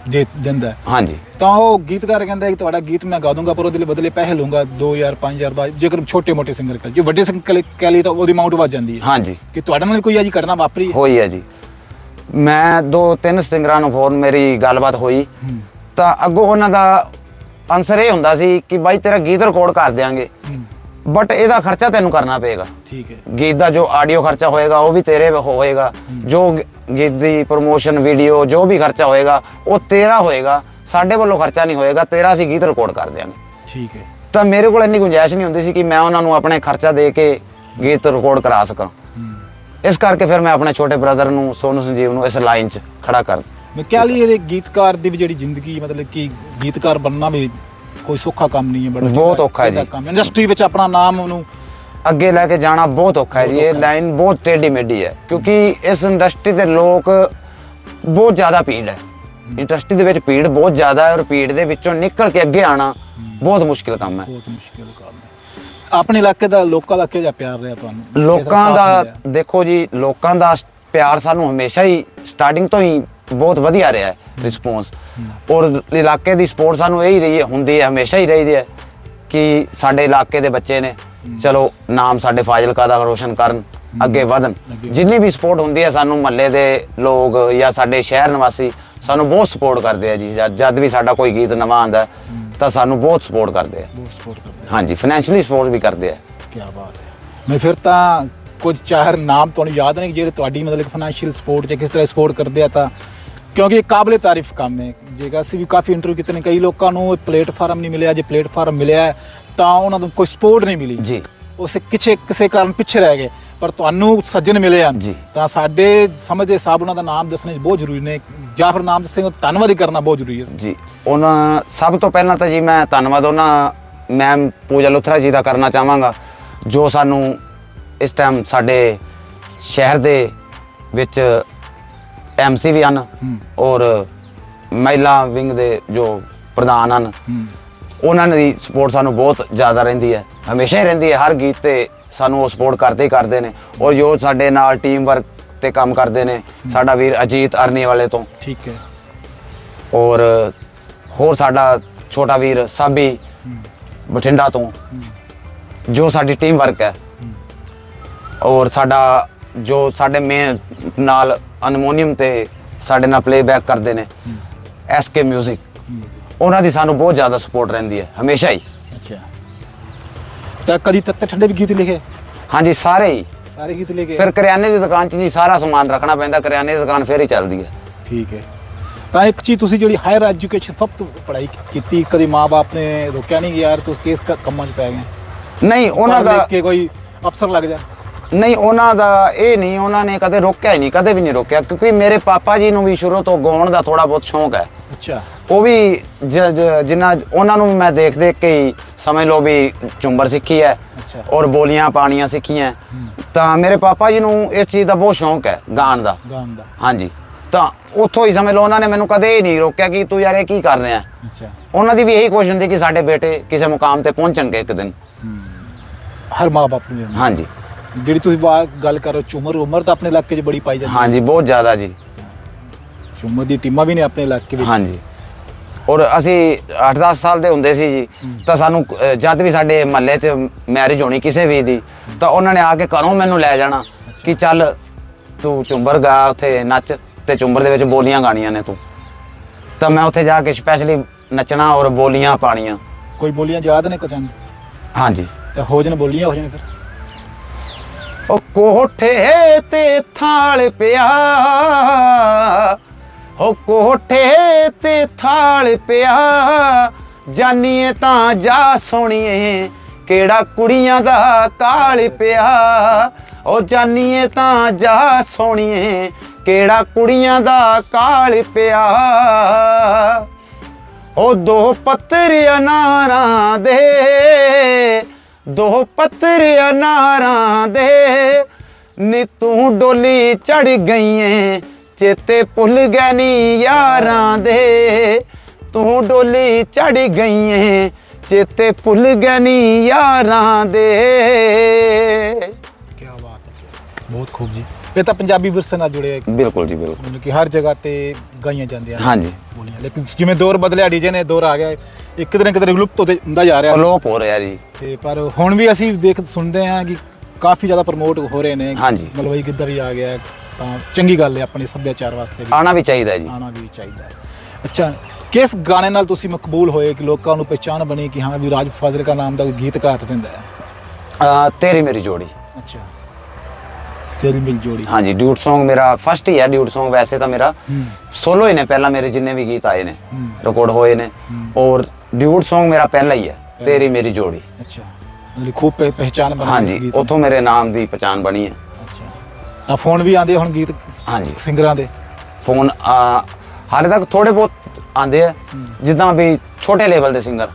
ਦੇ ਦਿੰਦਾ ਹੈ। ਹਾਂਜੀ। ਤਾਂ ਉਹ ਗੀਤਕਾਰ ਕਹਿੰਦਾ ਹੈ ਕਿ ਤੁਹਾਡਾ ਗੀਤ ਮੈਂ ਗਾ ਦੂੰਗਾ ਪਰ ਉਹਦੇ ਲਈ ਬਦਲੇ ਪੈਸੇ ਲਊਂਗਾ 2000 5000 ਦਾ ਜੇਕਰ ਛੋਟੇ ਮੋਟੇ ਸਿੰਗਰ ਕਰ। ਜੇ ਵੱਡੇ ਸਿੰਗਰ ਕਹਿ ਲਈ ਤਾਂ ਉਹਦੀ ਅਮਾਉਂਟ ਵੱਧ ਜਾਂਦੀ ਹੈ। ਹਾਂਜੀ। ਕਿ ਤੁਹਾਡੇ ਨਾਲ ਕੋਈ ਅਜੀ ਘਟਨਾ ਵਾਪਰੀ ਹੈ? ਹੋਈ ਹੈ ਜੀ। ਮੈਂ ਦੋ ਤਿੰਨ ਸਿੰਗਰਾਂ ਨੂੰ ਫੋਨ ਮੇਰੀ ਗੱਲਬਾਤ ਹੋਈ। ਹੂੰ। ਤਾਂ ਅੱਗੋਂ ਉਹਨਾਂ ਦਾ ਆਨਸਰ ਇਹ ਹੁੰਦਾ ਸੀ ਕਿ ਬਾਈ ਤੇਰਾ ਗੀਤ ਰਿਕਾਰਡ ਕਰ ਦਿਆਂਗੇ। ਹੂੰ। ਬਟ ਇਹਦਾ ਖਰਚਾ ਤੈਨੂੰ ਕਰਨਾ ਪਏਗਾ। ਠੀਕ ਹੈ। ਗੀਤ ਦਾ ਜੋ ਆਡੀਓ ਖਰਚਾ ਹੋਏਗਾ ਉਹ ਵੀ ਤੇਰੇ ਹੋਏਗਾ। ਜੋ ਗੀਤ ਦੀ ਪ੍ਰੋਮੋਸ਼ਨ ਵੀਡੀਓ ਜੋ ਵੀ ਖਰਚਾ ਹੋਏਗਾ ਉਹ ਤੇਰਾ ਹੋਏਗਾ। ਸਾਡੇ ਵੱਲੋਂ ਖਰਚਾ ਨਹੀਂ ਹੋਏਗਾ ਤੇਰਾ ਅਸੀਂ ਗੀਤ ਰਿਕਾਰਡ ਕਰ ਦਿਆਂਗੇ। ਠੀਕ ਹੈ। ਤਾਂ ਮੇਰੇ ਕੋਲ ਇੰਨੀ ਗੁੰਜਾਇਸ਼ ਨਹੀਂ ਹੁੰਦੀ ਸੀ ਕਿ ਮੈਂ ਉਹਨਾਂ ਨੂੰ ਆਪਣੇ ਖਰਚਾ ਦੇ ਕੇ ਗੀਤ ਰਿਕਾਰਡ ਕਰਾ ਸਕਾਂ। ਇਸ ਕਰਕੇ ਫਿਰ ਮੈਂ ਆਪਣੇ ਛੋਟੇ ਬ੍ਰਦਰ ਨੂੰ ਸੋਨੂ ਸੰਜੀਵ ਨੂੰ ਇਸ ਲਾਈਨ 'ਚ ਖੜਾ ਕਰ ਮੈਂ ਕਿਹਾ ਲਈ ਇਹ ਗੀਤਕਾਰ ਦੀ ਵੀ ਜਿਹੜੀ ਜ਼ਿੰਦਗੀ ਮਤਲਬ ਕਿ ਗੀਤਕਾਰ ਬਣਨਾ ਵੀ ਕੋਈ ਸੌਖਾ ਕੰਮ ਨਹੀਂ ਹੈ ਬੜਾ ਬਹੁਤ ਔਖਾ ਹੈ ਜੀ। ਇੰਡਸਟਰੀ ਵਿੱਚ ਆਪਣਾ ਨਾਮ ਉਹਨੂੰ ਅੱਗੇ ਲੈ ਕੇ ਜਾਣਾ ਬਹੁਤ ਔਖਾ ਹੈ ਜੀ। ਇਹ ਲਾਈਨ ਬਹੁਤ ਟੇਢੀ ਮੇਢੀ ਹੈ। ਕਿਉਂਕਿ ਇਸ ਇੰਡਸਟਰੀ ਦੇ ਲੋਕ ਬਹੁਤ ਜ਼ਿਆਦਾ ਭੀੜ ਹੈ। ਇੰਡਸਟਰੀ ਦੇ ਵਿੱਚ ਭੀੜ ਬਹੁਤ ਜ਼ਿਆਦਾ ਹੈ ਔਰ ਭੀੜ ਦੇ ਵਿੱਚੋਂ ਨਿਕਲ ਕੇ ਅੱਗੇ ਆਣਾ ਬਹੁਤ ਮੁਸ਼ਕਿਲ ਕੰਮ ਹੈ। ਬਹੁਤ ਮੁਸ਼ਕਿਲ ਕੰਮ ਹੈ। ਆਪਣੇ ਇਲਾਕੇ ਦਾ ਲੋਕਾਂ ਦਾ ਕਿਹੋ ਜਿਹਾ ਪਿਆਰ ਰਿਹਾ ਤੁਹਾਨੂੰ? ਲੋਕਾਂ ਸਾਥ ਦਾ ਮਿਲਿਆ? ਦੇਖੋ ਜੀ ਲੋਕਾਂ ਦਾ ਪਿਆਰ ਸਾਨੂੰ ਹਮੇਸ਼ਾ ਹੀ ਸਟਾਰਟਿੰਗ ਤੋਂ ਹੀ ਬਹੁਤ ਵਧੀਆ ਰਿਹਾ ਹੈ ਰਿਸਪੌਂਸ ਔਰ ਇਲਾਕੇ ਦੀ ਸਪੋਰਟ ਸਾਨੂੰ ਇਹੀ ਰਹੀ ਹੈ ਹੁੰਦੀ ਹੈ ਹਮੇਸ਼ਾ ਹੀ ਰਹੀ ਹੈ ਕਿ ਸਾਡੇ ਇਲਾਕੇ ਦੇ ਬੱਚੇ ਨੇ ਚਲੋ ਨਾਮ ਸਾਡੇ ਫਾਜ਼ਿਲਕਾ ਦਾ ਰੋਸ਼ਨ ਕਰਨ ਅੱਗੇ ਵਧਣ। ਜਿੰਨੀ ਵੀ ਸਪੋਰਟ ਹੁੰਦੀ ਹੈ ਸਾਨੂੰ ਮਹੱਲੇ ਦੇ ਲੋਕ ਜਾਂ ਸਾਡੇ ਸ਼ਹਿਰ ਨਿਵਾਸੀ ਸਾਨੂੰ ਬਹੁਤ ਸਪੋਰਟ ਕਰਦੇ ਆ ਜੀ। ਜਦ ਜਦ ਵੀ ਸਾਡਾ ਕੋਈ ਗੀਤ ਨਵਾਂ ਆਉਂਦਾ ਹੈ, ਤਾਂ ਸਾਨੂੰ ਬਹੁਤ ਸਪੋਰਟ ਕਰਦੇ ਆ। ਬਹੁਤ ਸਪੋਰਟ ਕਰਦੇ ਹਾਂਜੀ ਫਾਈਨੈਂਸ਼ੀਅਲੀ ਸਪੋਰਟ ਵੀ ਕਰਦੇ ਆ। ਕੀ ਬਾਤ ਹੈ। ਮੈਂ ਫਿਰ ਤਾਂ ਕੁਝ ਚਾਰ ਨਾਮ ਤੁਹਾਨੂੰ ਯਾਦ ਨਹੀਂ ਜਿਹੜੇ ਤੁਹਾਡੀ ਮਤਲਬ ਫਾਈਨੈਂਸ਼ੀਅਲ ਸਪੋਰਟ ਜਾਂ ਕਿਸ ਤਰ੍ਹਾਂ ਸਪੋਰਟ ਕਰਦੇ ਆ ਤਾਂ ਕਿਉਂਕਿ ਇਹ ਕਾਬਲੇ ਤਾਰੀਫ ਕੰਮ ਹੈ। ਜੇਕਰ ਅਸੀਂ ਵੀ ਕਾਫੀ ਇੰਟਰਵਿਊ ਕੀਤੇ ਨੇ ਕਈ ਲੋਕਾਂ ਨੂੰ ਇਹ ਪਲੇਟਫਾਰਮ ਨਹੀਂ ਮਿਲਿਆ ਜੇ ਪਲੇਟਫਾਰਮ ਮਿਲਿਆ ਤਾਂ ਉਹਨਾਂ ਨੂੰ ਕੋਈ ਸਪੋਰਟ ਨਹੀਂ ਮਿਲੀ। ਜੀ। ਉਸੇ ਕਿਸੇ ਕਿਸੇ ਕਾਰਨ ਪਿੱਛੇ ਰਹਿ ਗਏ। ਪਰ ਤੁਹਾਨੂੰ ਸੱਜਣ ਮਿਲੇ ਹਨ। ਜੀ। ਤਾਂ ਸਾਡੇ ਸਮਝ ਦੇ ਹਿਸਾਬ ਉਹਨਾਂ ਦਾ ਨਾਮ ਦੱਸਣਾ ਬਹੁਤ ਜ਼ਰੂਰੀ ਨੇ। ਜਾਂ ਫਿਰ ਨਾਮ ਦੱਸੇਗਾ ਤਾਂ ਧੰਨਵਾਦ ਹੀ ਕਰਨਾ ਬਹੁਤ ਜ਼ਰੂਰੀ ਹੈ। ਜੀ। ਉਹਨਾਂ ਸਭ ਤੋਂ ਪਹਿਲਾਂ ਤਾਂ ਜੀ ਮੈਂ ਧੰਨਵਾਦ ਉਹਨਾਂ ਮੈਮ ਪੂਜਾ ਲੁਥਰਾ ਜੀ ਦਾ ਕਰਨਾ ਚਾਹਾਂਗਾ ਜੋ ਸਾਨੂੰ ਇਸ ਟਾਈਮ ਸਾਡੇ ਸ਼ਹਿਰ ਦੇ ਵਿੱਚ ਐਮਸੀ ਵੀ ਹਨ ਔਰ ਮਹਿਲਾ ਵਿੰਗ ਦੇ ਜੋ ਪ੍ਰਧਾਨ ਹਨ ਉਹਨਾਂ ਦੀ ਸਪੋਰਟ ਸਾਨੂੰ ਬਹੁਤ ਜ਼ਿਆਦਾ ਰਹਿੰਦੀ ਹੈ। ਹਮੇਸ਼ਾ ਹੀ ਰਹਿੰਦੀ ਹੈ ਹਰ ਗੀਤ ਤੇ ਸਾਨੂੰ ਉਹ ਸਪੋਰਟ ਕਰਦੇ ਹੀ ਕਰਦੇ ਨੇ। ਔਰ ਜੋ ਸਾਡੇ ਨਾਲ ਟੀਮ ਵਰਕ ਤੇ ਕੰਮ ਕਰਦੇ ਨੇ ਸਾਡਾ ਵੀਰ ਅਜੀਤ ਅਰਨੀ ਵਾਲੇ ਤੋਂ। ਠੀਕ ਹੈ। ਔਰ ਹੋਰ ਸਾਡਾ ਛੋਟਾ ਵੀਰ ਸਾਬੀ ਬਠਿੰਡਾ ਤੋਂ ਜੋ ਸਾਡੀ ਟੀਮ ਵਰਕ ਹੈ। ਔਰ ਸਾਡਾ ਜੋ ਸਾਡੇ ਮੇਨ ਨਾਲ ਅਨਮੋਨੀਅਮ ਤੇ ਸਾਡੇ ਨਾਲ ਪਲੇਬੈਕ ਕਰਦੇ ਨੇ। ਐਸਕੇ 뮤직 ਉਹਨਾਂ ਦੀ ਸਾਨੂੰ ਬਹੁਤ ਜ਼ਿਆਦਾ ਸਪੋਰਟ ਰਹਿੰਦੀ ਹੈ ਹਮੇਸ਼ਾ ਹੀ। ਅੱਛਾ। ਤਾਂ ਕਦੀ ਤੱਤੇ ਠੰਡੇ ਵੀ ਗੀਤ ਲਿਖੇ? ਹਾਂਜੀ ਸਾਰੇ ਹੀ। ਸਾਰੇ ਗੀਤ ਲਿਖੇ? ਫਿਰ ਕਰਿਆਨੇ ਦੀ ਦੁਕਾਨ 'ਚ ਜੀ ਸਾਰਾ ਸਮਾਨ ਰੱਖਣਾ ਪੈਂਦਾ ਕਰਿਆਨੇ ਦੀ ਦੁਕਾਨ ਫਿਰ ਹੀ ਚੱਲਦੀ ਹੈ। ਠੀਕ ਹੈ। ਤਾਂ ਇੱਕ ਚੀਜ਼ ਤੁਸੀਂ ਜਿਹੜੀ ਹਾਇਰ ਐਜੂਕੇਸ਼ਨ ਸਭ ਤੋਂ ਪੜ੍ਹਾਈ ਕੀਤੀ ਕਦੀ ਮਾਪੇ ਨੇ ਰੋਕਿਆ ਨਹੀਂ ਯਾਰ ਤੁਸੀਂ ਕਿਸ ਕੰਮਾਂ 'ਚ ਪੈ ਗਏ ਨਹੀਂ ਉਹਨਾਂ ਦਾ ਕੇ ਕੋਈ ਅਫਸਰ ਲੱਗ ਜਾ। ਨਹੀਂ ਉਹਨਾਂ ਦਾ ਇਹ ਨਹੀਂ ਉਹਨਾਂ ਨੇ ਕਦੇ ਰੋਕਿਆ ਹੀ ਨਹੀਂ ਕਦੇ ਵੀ ਨਹੀਂ ਰੋਕਿਆ ਕਿਉਂਕਿ ਮੇਰੇ ਪਾਪਾ ਜੀ ਨੂੰ ਵੀ ਸ਼ੁਰੂ ਤੋਂ ਗਾਉਣ ਦਾ ਥੋੜਾ ਬਹੁਤ ਸ਼ੌਂਕ ਹੈ। ਅੱਛਾ। ਉਹ ਵੀ ਜ- ਜ- ਜਿੰਨਾ ਉਹਨਾਂ ਨੂੰ ਵੀ ਮੈਂ ਦੇਖ ਦੇਖ ਕੇ ਹੀ ਸਮਝ ਲਓ ਵੀ ਝੁੰਬਰ ਸਿੱਖੀ ਹੈ ਅੱਛਾ। ਔਰ ਬੋਲੀਆਂ ਪਾਣੀਆਂ ਸਿੱਖੀਆਂ। ਤਾਂ ਮੇਰੇ ਪਾਪਾ ਜੀ ਨੂੰ ਇਸ ਚੀਜ਼ ਦਾ ਬਹੁਤ ਸ਼ੌਂਕ ਹੈ ਗਾਣ ਦਾ। ਗਾਉਣ ਦਾ। ਹਾਂਜੀ। ਤਾਂ ਉੱਥੋਂ ਹੀ ਸਮਝ ਲਓ ਉਹਨਾਂ ਨੇ ਮੈਨੂੰ ਕਦੇ ਨਹੀਂ ਰੋਕਿਆ ਕਿ ਤੂੰ ਯਾਰ ਇਹ ਕੀ ਕਰ ਰਿਹਾ ਹੈ। ਅੱਛਾ। ਉਹਨਾਂ ਦੀ ਵੀ ਇਹੀ ਕੋਸ਼ਿਸ਼ ਹੁੰਦੀ ਕਿ ਸਾਡੇ ਬੇਟੇ ਕਿਸੇ ਮੁਕਾਮ ਤੇ ਪਹੁੰਚਣਗੇ ਇੱਕ ਦਿਨ। ਹਰ ਮਾਪੇ ਨੂੰ ਇਹ ਹਾਂਜੀ। ਜਿਹੜੀ ਤੁਸੀਂ ਬਾ- ਗੱਲ ਕਰ ਝੂਮਰ ਉਮਰ ਤਾਂ ਆਪਣੇ ਇਲਾਕੇ 'ਚ ਬੜੀ ਪਾਈ ਜਾਂਦੀ ਹਾਂਜੀ ਬਹੁਤ ਜ਼ਿਆਦਾ ਜੀ। ਝੂਮਰ ਦੀ ਟੀਮਾਂ ਵੀ ਨੇ ਆਪਣੇ ਇਲਾਕੇ ਵਿੱਚ। ਹਾਂਜੀ। ਔਰ ਅਸੀਂ 8-10 ਸਾਲ ਦੇ ਹੁੰਦੇ ਸੀ ਜੀ ਤਾਂ ਸਾਨੂੰ ਜਦ ਵੀ ਸਾਡੇ ਮਹੱਲੇ 'ਚ ਮੈਰਿਜ ਹੋਣੀ ਕਿਸੇ ਵੀ ਦੀ ਤਾਂ ਉਹਨਾਂ ਨੇ ਆ ਕੇ ਘਰੋਂ ਮੈਨੂੰ ਲੈ ਜਾਣਾ ਕਿ ਚੱਲ ਤੂੰ ਚੁੰਬਰ ਗਾ ਉੱਥੇ ਨੱਚ ਤੇ ਚੁੰਬਰ ਦੇ ਵਿੱਚ ਬੋਲੀਆਂ ਗਾਣੀਆਂ ਨੇ ਤੂੰ। ਤਾਂ ਮੈਂ ਉੱਥੇ ਜਾ ਕੇ ਸਪੈਸ਼ਲੀ ਨੱਚਣਾ ਔਰ ਬੋਲੀਆਂ ਪਾਣੀਆਂ। ਕੋਈ ਬੋਲੀਆਂ ਯਾਦ ਨੇ ਕਚੰਦ ਹਾਂਜੀ। ਤਾਂ ਹੋ ਜਾਣ ਬੋਲੀਆਂ ਹੋ ਜਾਣ ਫਿਰ। ਉਹ ਕੋਠੇ ਤੇ ਥਾਲ ਪਿਆ। ਉਹ ਕੋਠੇ ਤੇ ਥਾਲ ਪਿਆ। ਜਾਨੀਏ ਤਾਂ ਜਾ ਸੋਣੀਏ, ਕਿਹੜਾ ਕੁੜੀਆਂ ਦਾ ਕਾਲ ਪਿਆ। ਉਹ ਜਾਨੀਏ ਤਾਂ ਜਾ ਸੋਣੀਏ, ਕਿਹੜਾ ਕੁੜੀਆਂ ਦਾ ਕਾਲ ਪਿਆ। ਉਹ ਦੋ ਪੱਤਰ ਅਨਾਰਾਂ ਦੇ ਦੋ ਪੱਤਰ ਨਾਰਾਂ ਦੇ। ਨੀ ਤੂੰ ਡੋਲੀ ਚੜ ਗਈਏ, ਚੇਤੇ ਭੁੱਲ ਗਏ ਨੀ ਯਾਰਾਂ ਦੇ। ਤੂੰ ਡੋਲੀ ਚੜ ਗਈਏ, ਚੇਤੇ ਭੁੱਲ ਗਏ ਨੀ ਯਾਰਾਂ ਦੇ। ਕੀ ਬਾਤ ਹੈ। ਬਹੁਤ ਖੂਬ ਜੀ। ਇਹ ਤਾਂ ਪੰਜਾਬੀ ਵਿਰਸੇ ਨਾਲ ਜੁੜੇ ਬਿਲਕੁਲ ਜੀ ਬਿਲਕੁਲ। ਮਤਲਬ ਕਿ ਹਰ ਜਗ੍ਹਾ ਤੇ ਗਾਈਆਂ ਜਾਂਦੀਆਂ ਨੇ। ਹਾਂਜੀ। ਬੋਲੀਆਂ। ਲੇਕਿਨ ਜਿਵੇਂ ਦੌਰ ਬਦਲਿਆ ਡੀਜੇ ਨੇ ਦੌਰ ਆ ਗਿਆ ਇੱਕ ਦਿਨ ਕਿਤੇ ਵਿਲੁਪਤ ਹੁੰਦੇ- ਹੁੰਦਾ ਜਾ ਰਿਹਾ ਅਲੋਪ ਹੋ ਰਿਹਾ ਜੀ। ਤੇ ਪਰ ਹੁਣ ਵੀ ਅਸੀਂ ਦੇਖ ਸੁਣਦੇ ਹਾਂ ਕਿ ਕਾਫੀ ਜ਼ਿਆਦਾ ਪ੍ਰਮੋਟ ਹੋ ਰਹੇ ਨੇ। ਹਾਂਜੀ। ਮਲਵਈ ਗਿੱਧਾ ਵੀ ਆ ਗਿਆ ਹੈ, ਤਾਂ ਚੰਗੀ ਗੱਲ ਹੈ ਆਪਣੇ ਸੱਭਿਆਚਾਰ ਵਾਸਤੇ ਵੀ। ਆਣਾ ਵੀ ਚਾਹੀਦਾ ਜੀ। ਆਣਾ ਵੀ ਚਾਹੀਦਾ ਹੈ। ਅੱਛਾ ਕਿਸ ਗਾਣੇ ਨਾਲ ਤੁਸੀਂ ਮਕਬੂਲ ਹੋਏ ਕਿ ਲੋਕਾਂ ਨੂੰ ਪਹਿਚਾਨ ਬਣੀ ਕਿ ਹਾਂ ਵੀ ਰਾਜ ਫਾਜ਼ਿਲਕਾ ਨਾਮ ਦਾ ਕੋਈ ਗੀਤਕਾਰ ਰਹਿੰਦਾ ਹੈ? ਅਹ ਤੇਰੀ ਮੇਰੀ ਜੋੜੀ। ਅੱਛਾ। ਤੇਰੀ ਮਿਲ ਜੋੜੀ। ਹਾਂਜੀ ਡਿਊਟ Song ਮੇਰਾ ਫਸਟ ਹੀ ਹੈ ਡਿਊਟ Song ਵੈਸੇ ਤਾਂ ਮੇਰਾ ਸੋਲੋ ਹੀ ਨੇ ਪਹਿਲਾਂ ਮੇਰੇ ਜਿੰਨੇ ਵੀ ਗੀਤ ਆਏ ਨੇ। ਰਿਕਾਰਡ ਹੋਏ ਨੇ। ਔਰ ਡਿਊਟ Song ਮੇਰਾ ਪਹਿਲਾ ਹੀ ਹੈ ਤੇਰੀ ਮੇਰੀ ਜੋੜੀ। ਅੱਛਾ। ਮਤਲਬ ਖੂਬ ਪਹਿ- ਪਹਿਚਾਨ ਬਣੀ ਇਸ ਹਾਂਜੀ ਗੀਤ ਦੀ। ਉਥੋਂ ਮੇਰੇ ਨਾਮ ਦੀ ਪਛਾਣ ਬਣੀ ਹੈ। ਅੱਛਾ। ਤਾਂ ਫੋਨ ਵੀ ਆਉਂਦੇ ਹੁਣ ਗੀਤ ਹਾਂਜੀ। ਸਿੰਗਰਾਂ ਦੇ? ਫੋਨ ਆ, ਹਾਲੇ ਤੱਕ ਥੋੜੇ ਬਹੁਤ ਆਂਦੇ ਆ। ਜਿੱਦਾਂ ਵੀ ਛੋਟੇ ਲੈਵਲ ਦੇ ਸਿੰਗਰ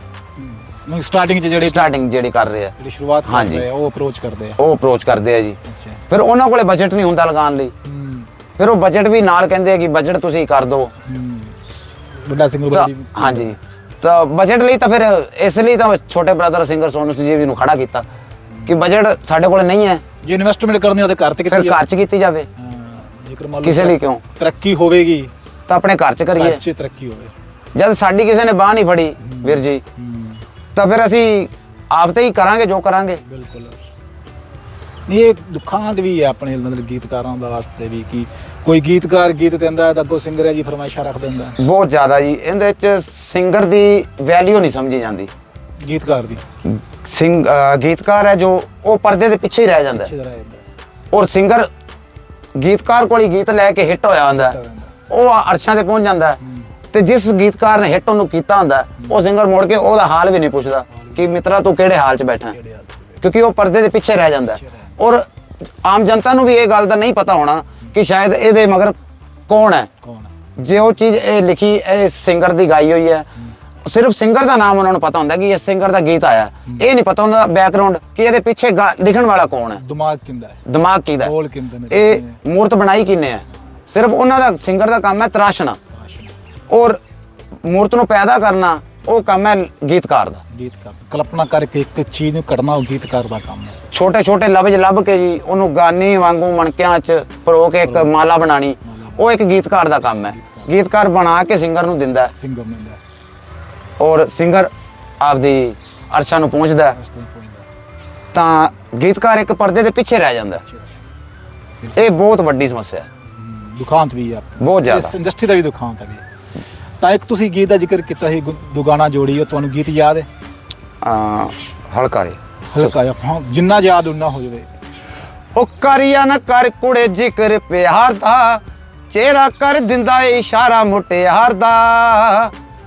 ਸਟਾਰਟਿੰਗ 'ਚ ਜਿਹੜੇ ਸਟਾਰਟਿੰਗ ਜਿਹੜੀ ਕਰ ਰਹੇ ਆ। ਜਿਹੜੀ ਸ਼ੁਰੂਆਤ ਕਰ ਹਾਂਜੀ। ਰਹੇ ਆ ਉਹ ਅਪਰੋਚ ਕਰਦੇ ਆ। ਉਹ ਅਪਰੋਚ ਕਰਦੇ ਆ ਜੀ। ਅੱਛਾ। ਫਿਰ ਉਹਨਾਂ ਕੋਲੇ ਬਜਟ ਨਹੀਂ ਹੁੰਦਾ ਲਗਾਉਣ ਲਈ। ਹੂੰ। ਫਿਰ ਉਹ ਬਜਟ ਵੀ ਨਾਲ ਕਹਿੰਦੇ ਆ ਕਿ ਬਜਟ ਤੁਸੀਂ ਕਰ ਦਿਓ। ਹੂੰ। ਵੱਡਾ ਸਿੰਗਰ ਤਾਂ ਬੜੀ ਹਾਂਜੀ। ਤਾਂ ਬਜਟ ਲਈ ਤਾਂ ਫਿਰ ਇਸ ਲਈ ਤਾਂ ਛੋਟੇ ਬ੍ਰਦਰ ਸਿੰਗਰ ਸੋਨੂ ਜੀ ਨੂੰ ਖੜਾ ਕੀਤਾ ਕਿ ਬਜਟ ਸਾਡੇ ਕੋਲ ਨਹੀਂ ਹੈ। ਜੇ ਇਨਵੈਸਟਮੈਂਟ ਕਰਨੀ ਉਹਦੇ ਘਰ ਤੇ ਫਿਰ ਕੀਤੀ ਘਰ 'ਚ ਕੀਤੀ ਜਾਵੇ। ਹਾਂ, ਜੇਕਰ ਮੰਨ ਲਓ ਕਿਸੇ ਲਈ ਕਿਉਂ? ਤਰੱਕੀ ਹੋਵੇਗੀ ਤਾਂ ਆਪਣੇ ਘਰ 'ਚ ਕਰੀਏ। 'ਚ ਤਰੱਕੀ ਹੋਵੇ। ਜਦ ਸਾਡੀ ਕਿਸੇ ਨੇ ਬਾਹ ਨਹੀਂ ਫੜੀ ਵੀਰ ਜੀ ਹੂੰ। ਤਾਂ ਫਿਰ ਅਸੀਂ ਆਪ ਤੇ ਹੀ ਕਰਾਂਗੇ ਜੋ ਕਰਾਂਗੇ। ਬਿਲਕੁਲ। ਨਹੀਂ ਇਹ ਦੁੱਖਾਂ ਦੇ ਵੀ ਹੈ ਆਪਣੇ ਮਤਲਬ ਗੀਤਕਾਰਾਂ ਦਾ ਵਾਸਤੇ ਵੀ ਕਿ ਕੋਈ ਗੀਤਕਾਰ ਗੀਤ ਦਿੰਦਾ ਹੈ ਤਾਂ ਅੱਗੋਂ ਸਿੰਗਰ ਹੈ ਜੀ ਫਰਮਾਇਸ਼ਾਂ ਰੱਖ ਦਿੰਦਾ ਹੈ। ਬਹੁਤ ਜ਼ਿਆਦਾ ਜੀ। ਇਹਦੇ ਵਿੱਚ ਸਿੰਗਰ ਦੀ ਵੈਲਿਊ ਨਹੀਂ ਸਮਝੀ ਜਾਂਦੀ। ਗੀਤਕਾਰ ਦੀ। ਸਿੰਗ ਅਹ ਗੀਤਕਾਰ ਹੈ ਜੋ ਉਹ ਪਰਦੇ ਦੇ ਪਿੱਛੇ ਹੀ ਰਹਿ ਜਾਂਦਾ ਹੈ। ਜਾਂਦਾ ਔਰ ਸਿੰਗਰ ਗੀਤਕਾਰ ਕੋਲ ਹੀ ਗੀਤ ਲੈ ਕੇ ਹਿੱਟ ਹੋਇਆ ਹੁੰਦਾ ਹੈ। ਉਹ ਅਰਸ਼ਾਂ ਤੇ ਪਹੁੰਚ ਜਾਂਦਾ ਹੈ। ਤੇ ਜਿਸ ਗੀਤਕਾਰ ਨੇ ਹਿੱਟ ਉਹਨੂੰ ਕੀਤਾ ਹੁੰਦਾ ਉਹ ਸਿੰਗਰ ਮੁੜ ਕੇ ਉਹਦਾ ਹਾਲ ਵੀ ਨਹੀਂ ਪੁੱਛਦਾ ਕਿ ਮਿੱਤਰਾ ਤੂੰ ਕਿਹੜੇ ਹਾਲ 'ਚ ਬੈਠਾ। ਕਿਉਂਕਿ ਉਹ ਪਰਦੇ ਦੇ ਪਿੱਛੇ ਰਹਿ ਜਾਂਦਾ। ਔਰ ਆਮ ਜਨਤਾ ਨੂੰ ਵੀ ਇਹ ਗੱਲ ਦਾ ਨਹੀਂ ਪਤਾ ਹੋਣਾ ਕਿ ਸ਼ਾਇਦ ਇਹਦੇ ਮਗਰ ਕੌਣ ਹੈ। ਜੇ ਉਹ ਚੀਜ਼ ਇਹ ਲਿਖੀ ਇਹ ਸਿੰਗਰ ਦੀ ਗਾਈ ਹੋਈ ਹੈ ਸਿਰਫ ਸਿੰਗਰ ਦਾ ਨਾਮ ਉਹਨਾਂ ਨੂੰ ਪਤਾ ਹੁੰਦਾ ਕਿ ਇਸ ਸਿੰਗਰ ਦਾ ਗੀਤ ਆਇਆ। ਇਹ ਨਹੀਂ ਪਤਾ ਹੁੰਦਾ ਬੈਕਗ੍ਰਾਉਂਡ ਕਿ ਇਹਦੇ ਪਿੱਛੇ ਲਿਖਣ ਵਾਲਾ ਕੌਣ ਹੈ। ਦਿਮਾਗ ਕਿੰਦਾ ਹੈ? ਦਿਮਾਗ ਕਿਹਦਾ ਹੈ? ਬੋਲ ਕਿੰਦੇ ਨੇ ਇਹ ਮੂਰਤ ਬਣਾਈ ਕਿੰਨੇ ਹੈ? ਸਿਰਫ ਉਹਨਾਂ ਦਾ ਸਿੰਗਰ ਦਾ ਕੰਮ ਹੈ ਤਰਾਸ਼ਣਾ। ਔਰ ਮੂਰਤ ਨੂੰ ਪੈਦਾ ਕਰਨਾ ਉਹ ਕੰਮ ਹੈ ਗੀਤਕਾਰ ਦਾ। ਗੀਤਕਾਰ। ਕਲਪਨਾ ਕਰਕੇ ਇੱਕ ਚੀਜ਼ ਨੂੰ ਕੱਢਣਾ ਉਹ ਗੀਤਕਾਰ ਦਾ ਕੰਮ ਹੈ। ਛੋਟੇ ਛੋਟੇ ਲਫ਼ਜ਼ ਲੱਭ ਕੇ ਜੀ ਉਹਨੂੰ ਗਾਨੀ ਵਾਂਗੂ ਮਣਕਿਆਂ 'ਚ ਪਰੋ ਕੇ ਇੱਕ ਮਾਲਾ ਬਣਾਣੀ ਉਹ ਇੱਕ ਗੀਤਕਾਰ ਦਾ ਕੰਮ ਹੈ। ਗੀਤਕਾਰ। ਬਣਾ ਕੇ ਸਿੰਗਰ ਨੂੰ ਦਿੰਦਾ ਹੈ। ਸਿੰਗਰ ਨੇ ਔਰ ਸਿੰਗਰ ਆਪਦੀ ਅਰਸ਼ਾਂ ਨੂੰ ਪਹੁੰਚਦਾ ਹੈ। ਤਾਂ ਗੀਤਕਾਰ ਇੱਕ ਪਰਦੇ ਦੇ ਪਿੱਛੇ ਰਹਿ ਜਾਂਦਾ ਹੈ। ਇਹ ਬਹੁਤ ਵੱਡੀ ਸਮੱਸਿਆ ਹੈ। ਦੁਖਾਂਤ ਵੀ ਆ। ਬਹੁਤ ਜ਼ਿਆਦਾ। ਇਸ ਇੰਡਸਟਰੀ ਦਾ ਵੀ ਦੁਖਾਂਤ ਹੈ। ਤਾਂ ਇੱਕ ਤੁਸੀਂ ਗੀਤ ਦਾ ਜ਼ਿਕਰ ਕੀਤਾ ਸੀ ਗੁ- ਦੁਗਾਣਾ ਜੋੜੀ ਉਹ ਤੁਹਾਨੂੰ ਗੀਤ ਯਾਦ ਹੈ? ਅਹ ਹਲਕਾ ਹੈ ਹਲਕਾ ਜਿਹਾ ਹਾਂ ਜਿੰਨਾ ਯਾਦ ਉਨਾ ਹੋ ਜਾਵੇ। ਉਹ ਕਰਿਆ ਨਾ ਕਰ ਕੁੜੇ ਜ਼ਿਕਰ ਪਿਆਰ ਦਾ ਚਿਹਰਾ ਕਰ ਦਿੰਦਾ ਏ ਇਸ਼ਾਰਾ ਮੁਟਿਆਰ ਦਾ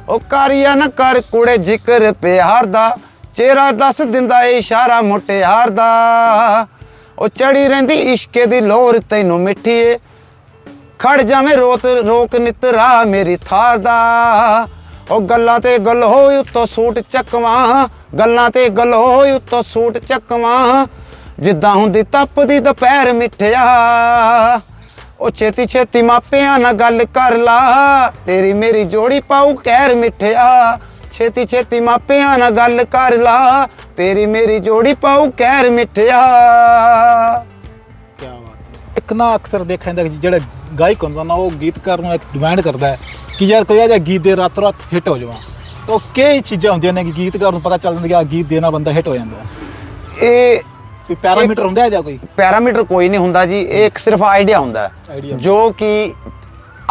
ਉਹ ਕਰਿਆ ਨਾ ਕਰ ਕੁੜੇ ਜ਼ਿਕਰ ਪਿਆਰ ਦਾ ਚਿਹਰਾ ਦੱਸ ਦਿੰਦਾ ਏ ਇਸ਼ਾਰਾ ਮੁਟਿਆਰ ਦਾ ਉਹ ਚੜੀ ਰਹਿੰਦੀ ਇਸ਼ਕੇ ਦੀ ਲੋਰ ਤੈਨੂੰ ਮਿੱਠੀਏ ਖੜ ਜਾਵੇਂ ਰੋਤ, ਰੋਕ ਨਿਤਰਾ ਮੇਰੀ ਥਾਰ ਦਾ। ਉਹ ਗੱਲਾਂ ਤੇ ਗੱਲ ਹੋਈ ਉੱਤੋਂ ਸੂਟ ਚੱਕਵਾਂ, ਗੱਲਾਂ ਤੇ ਗੱਲ ਹੋਈ ਉੱਤੋਂ ਸੂਟ ਚੱਕਵਾਂ। ਜਿੱਦਾਂ ਹੁੰਦੀ ਤਪਦੀ ਦੁਪਹਿਰ ਮਿੱਠਿਆ। ਉਹ ਛੇਤੀ ਛੇਤੀ ਮਾਪਿਆਂ ਨਾਲ ਗੱਲ ਕਰ ਲਾ, ਤੇਰੀ ਮੇਰੀ ਜੋੜੀ ਪਾਉ ਕਹਿਰ ਮਿੱਠਿਆ। ਛੇਤੀ ਛੇਤੀ ਮਾਪਿਆਂ ਨਾਲ ਗੱਲ ਕਰ ਲਾ, ਤੇਰੀ ਮੇਰੀ ਜੋੜੀ ਪਾਉ ਕਹਿਰ ਮਿੱਠਿਆ। ਕੀ ਬਾਤ ਇੱਕ ਨਾ ਅਕਸਰ ਦੇਖਿਆ ਜਾਂਦਾ ਕਿ ਜਿਹੜਾ ਗਾਇਕ ਹੁੰਦਾ ਨਾ ਉਹ ਗੀਤਕਾਰ ਨੂੰ ਇੱਕ ਡਿਮਾਂਡ ਕਰਦਾ ਹੈ ਕਿ ਯਾਰ ਕੋਈ ਜਿਹਾ ਗੀਤ ਦੇ ਰਾਤੋਂ ਰਾਤ ਹਿੱਟ ਹੋ ਜਾਵਾਂ। ਤਾਂ ਕਈ ਚੀਜ਼ਾਂ ਹੁੰਦੀਆਂ ਨੇ ਕਿ ਗੀਤਕਾਰ ਨੂੰ ਪਤਾ ਚੱਲ ਜਾਂਦਾ ਕਿ ਆ ਗੀਤ ਦੇਣਾ ਬੰਦਾ ਹਿੱਟ ਹੋ ਜਾਂਦਾ। ਇਹ ਕੋਈ ਪੈਰਾਮੀਟਰ ਹੁੰਦਾ ਹੈ ਜਾਂ ਕੋਈ? ਪੈਰਾਮੀਟਰ ਕੋਈ ਨਹੀਂ ਹੁੰਦਾ ਜੀ ਇਹ ਇੱਕ ਸਿਰਫ ਆਈਡੀਆ ਹੁੰਦਾ ਹੈ। ਜੋ ਕਿ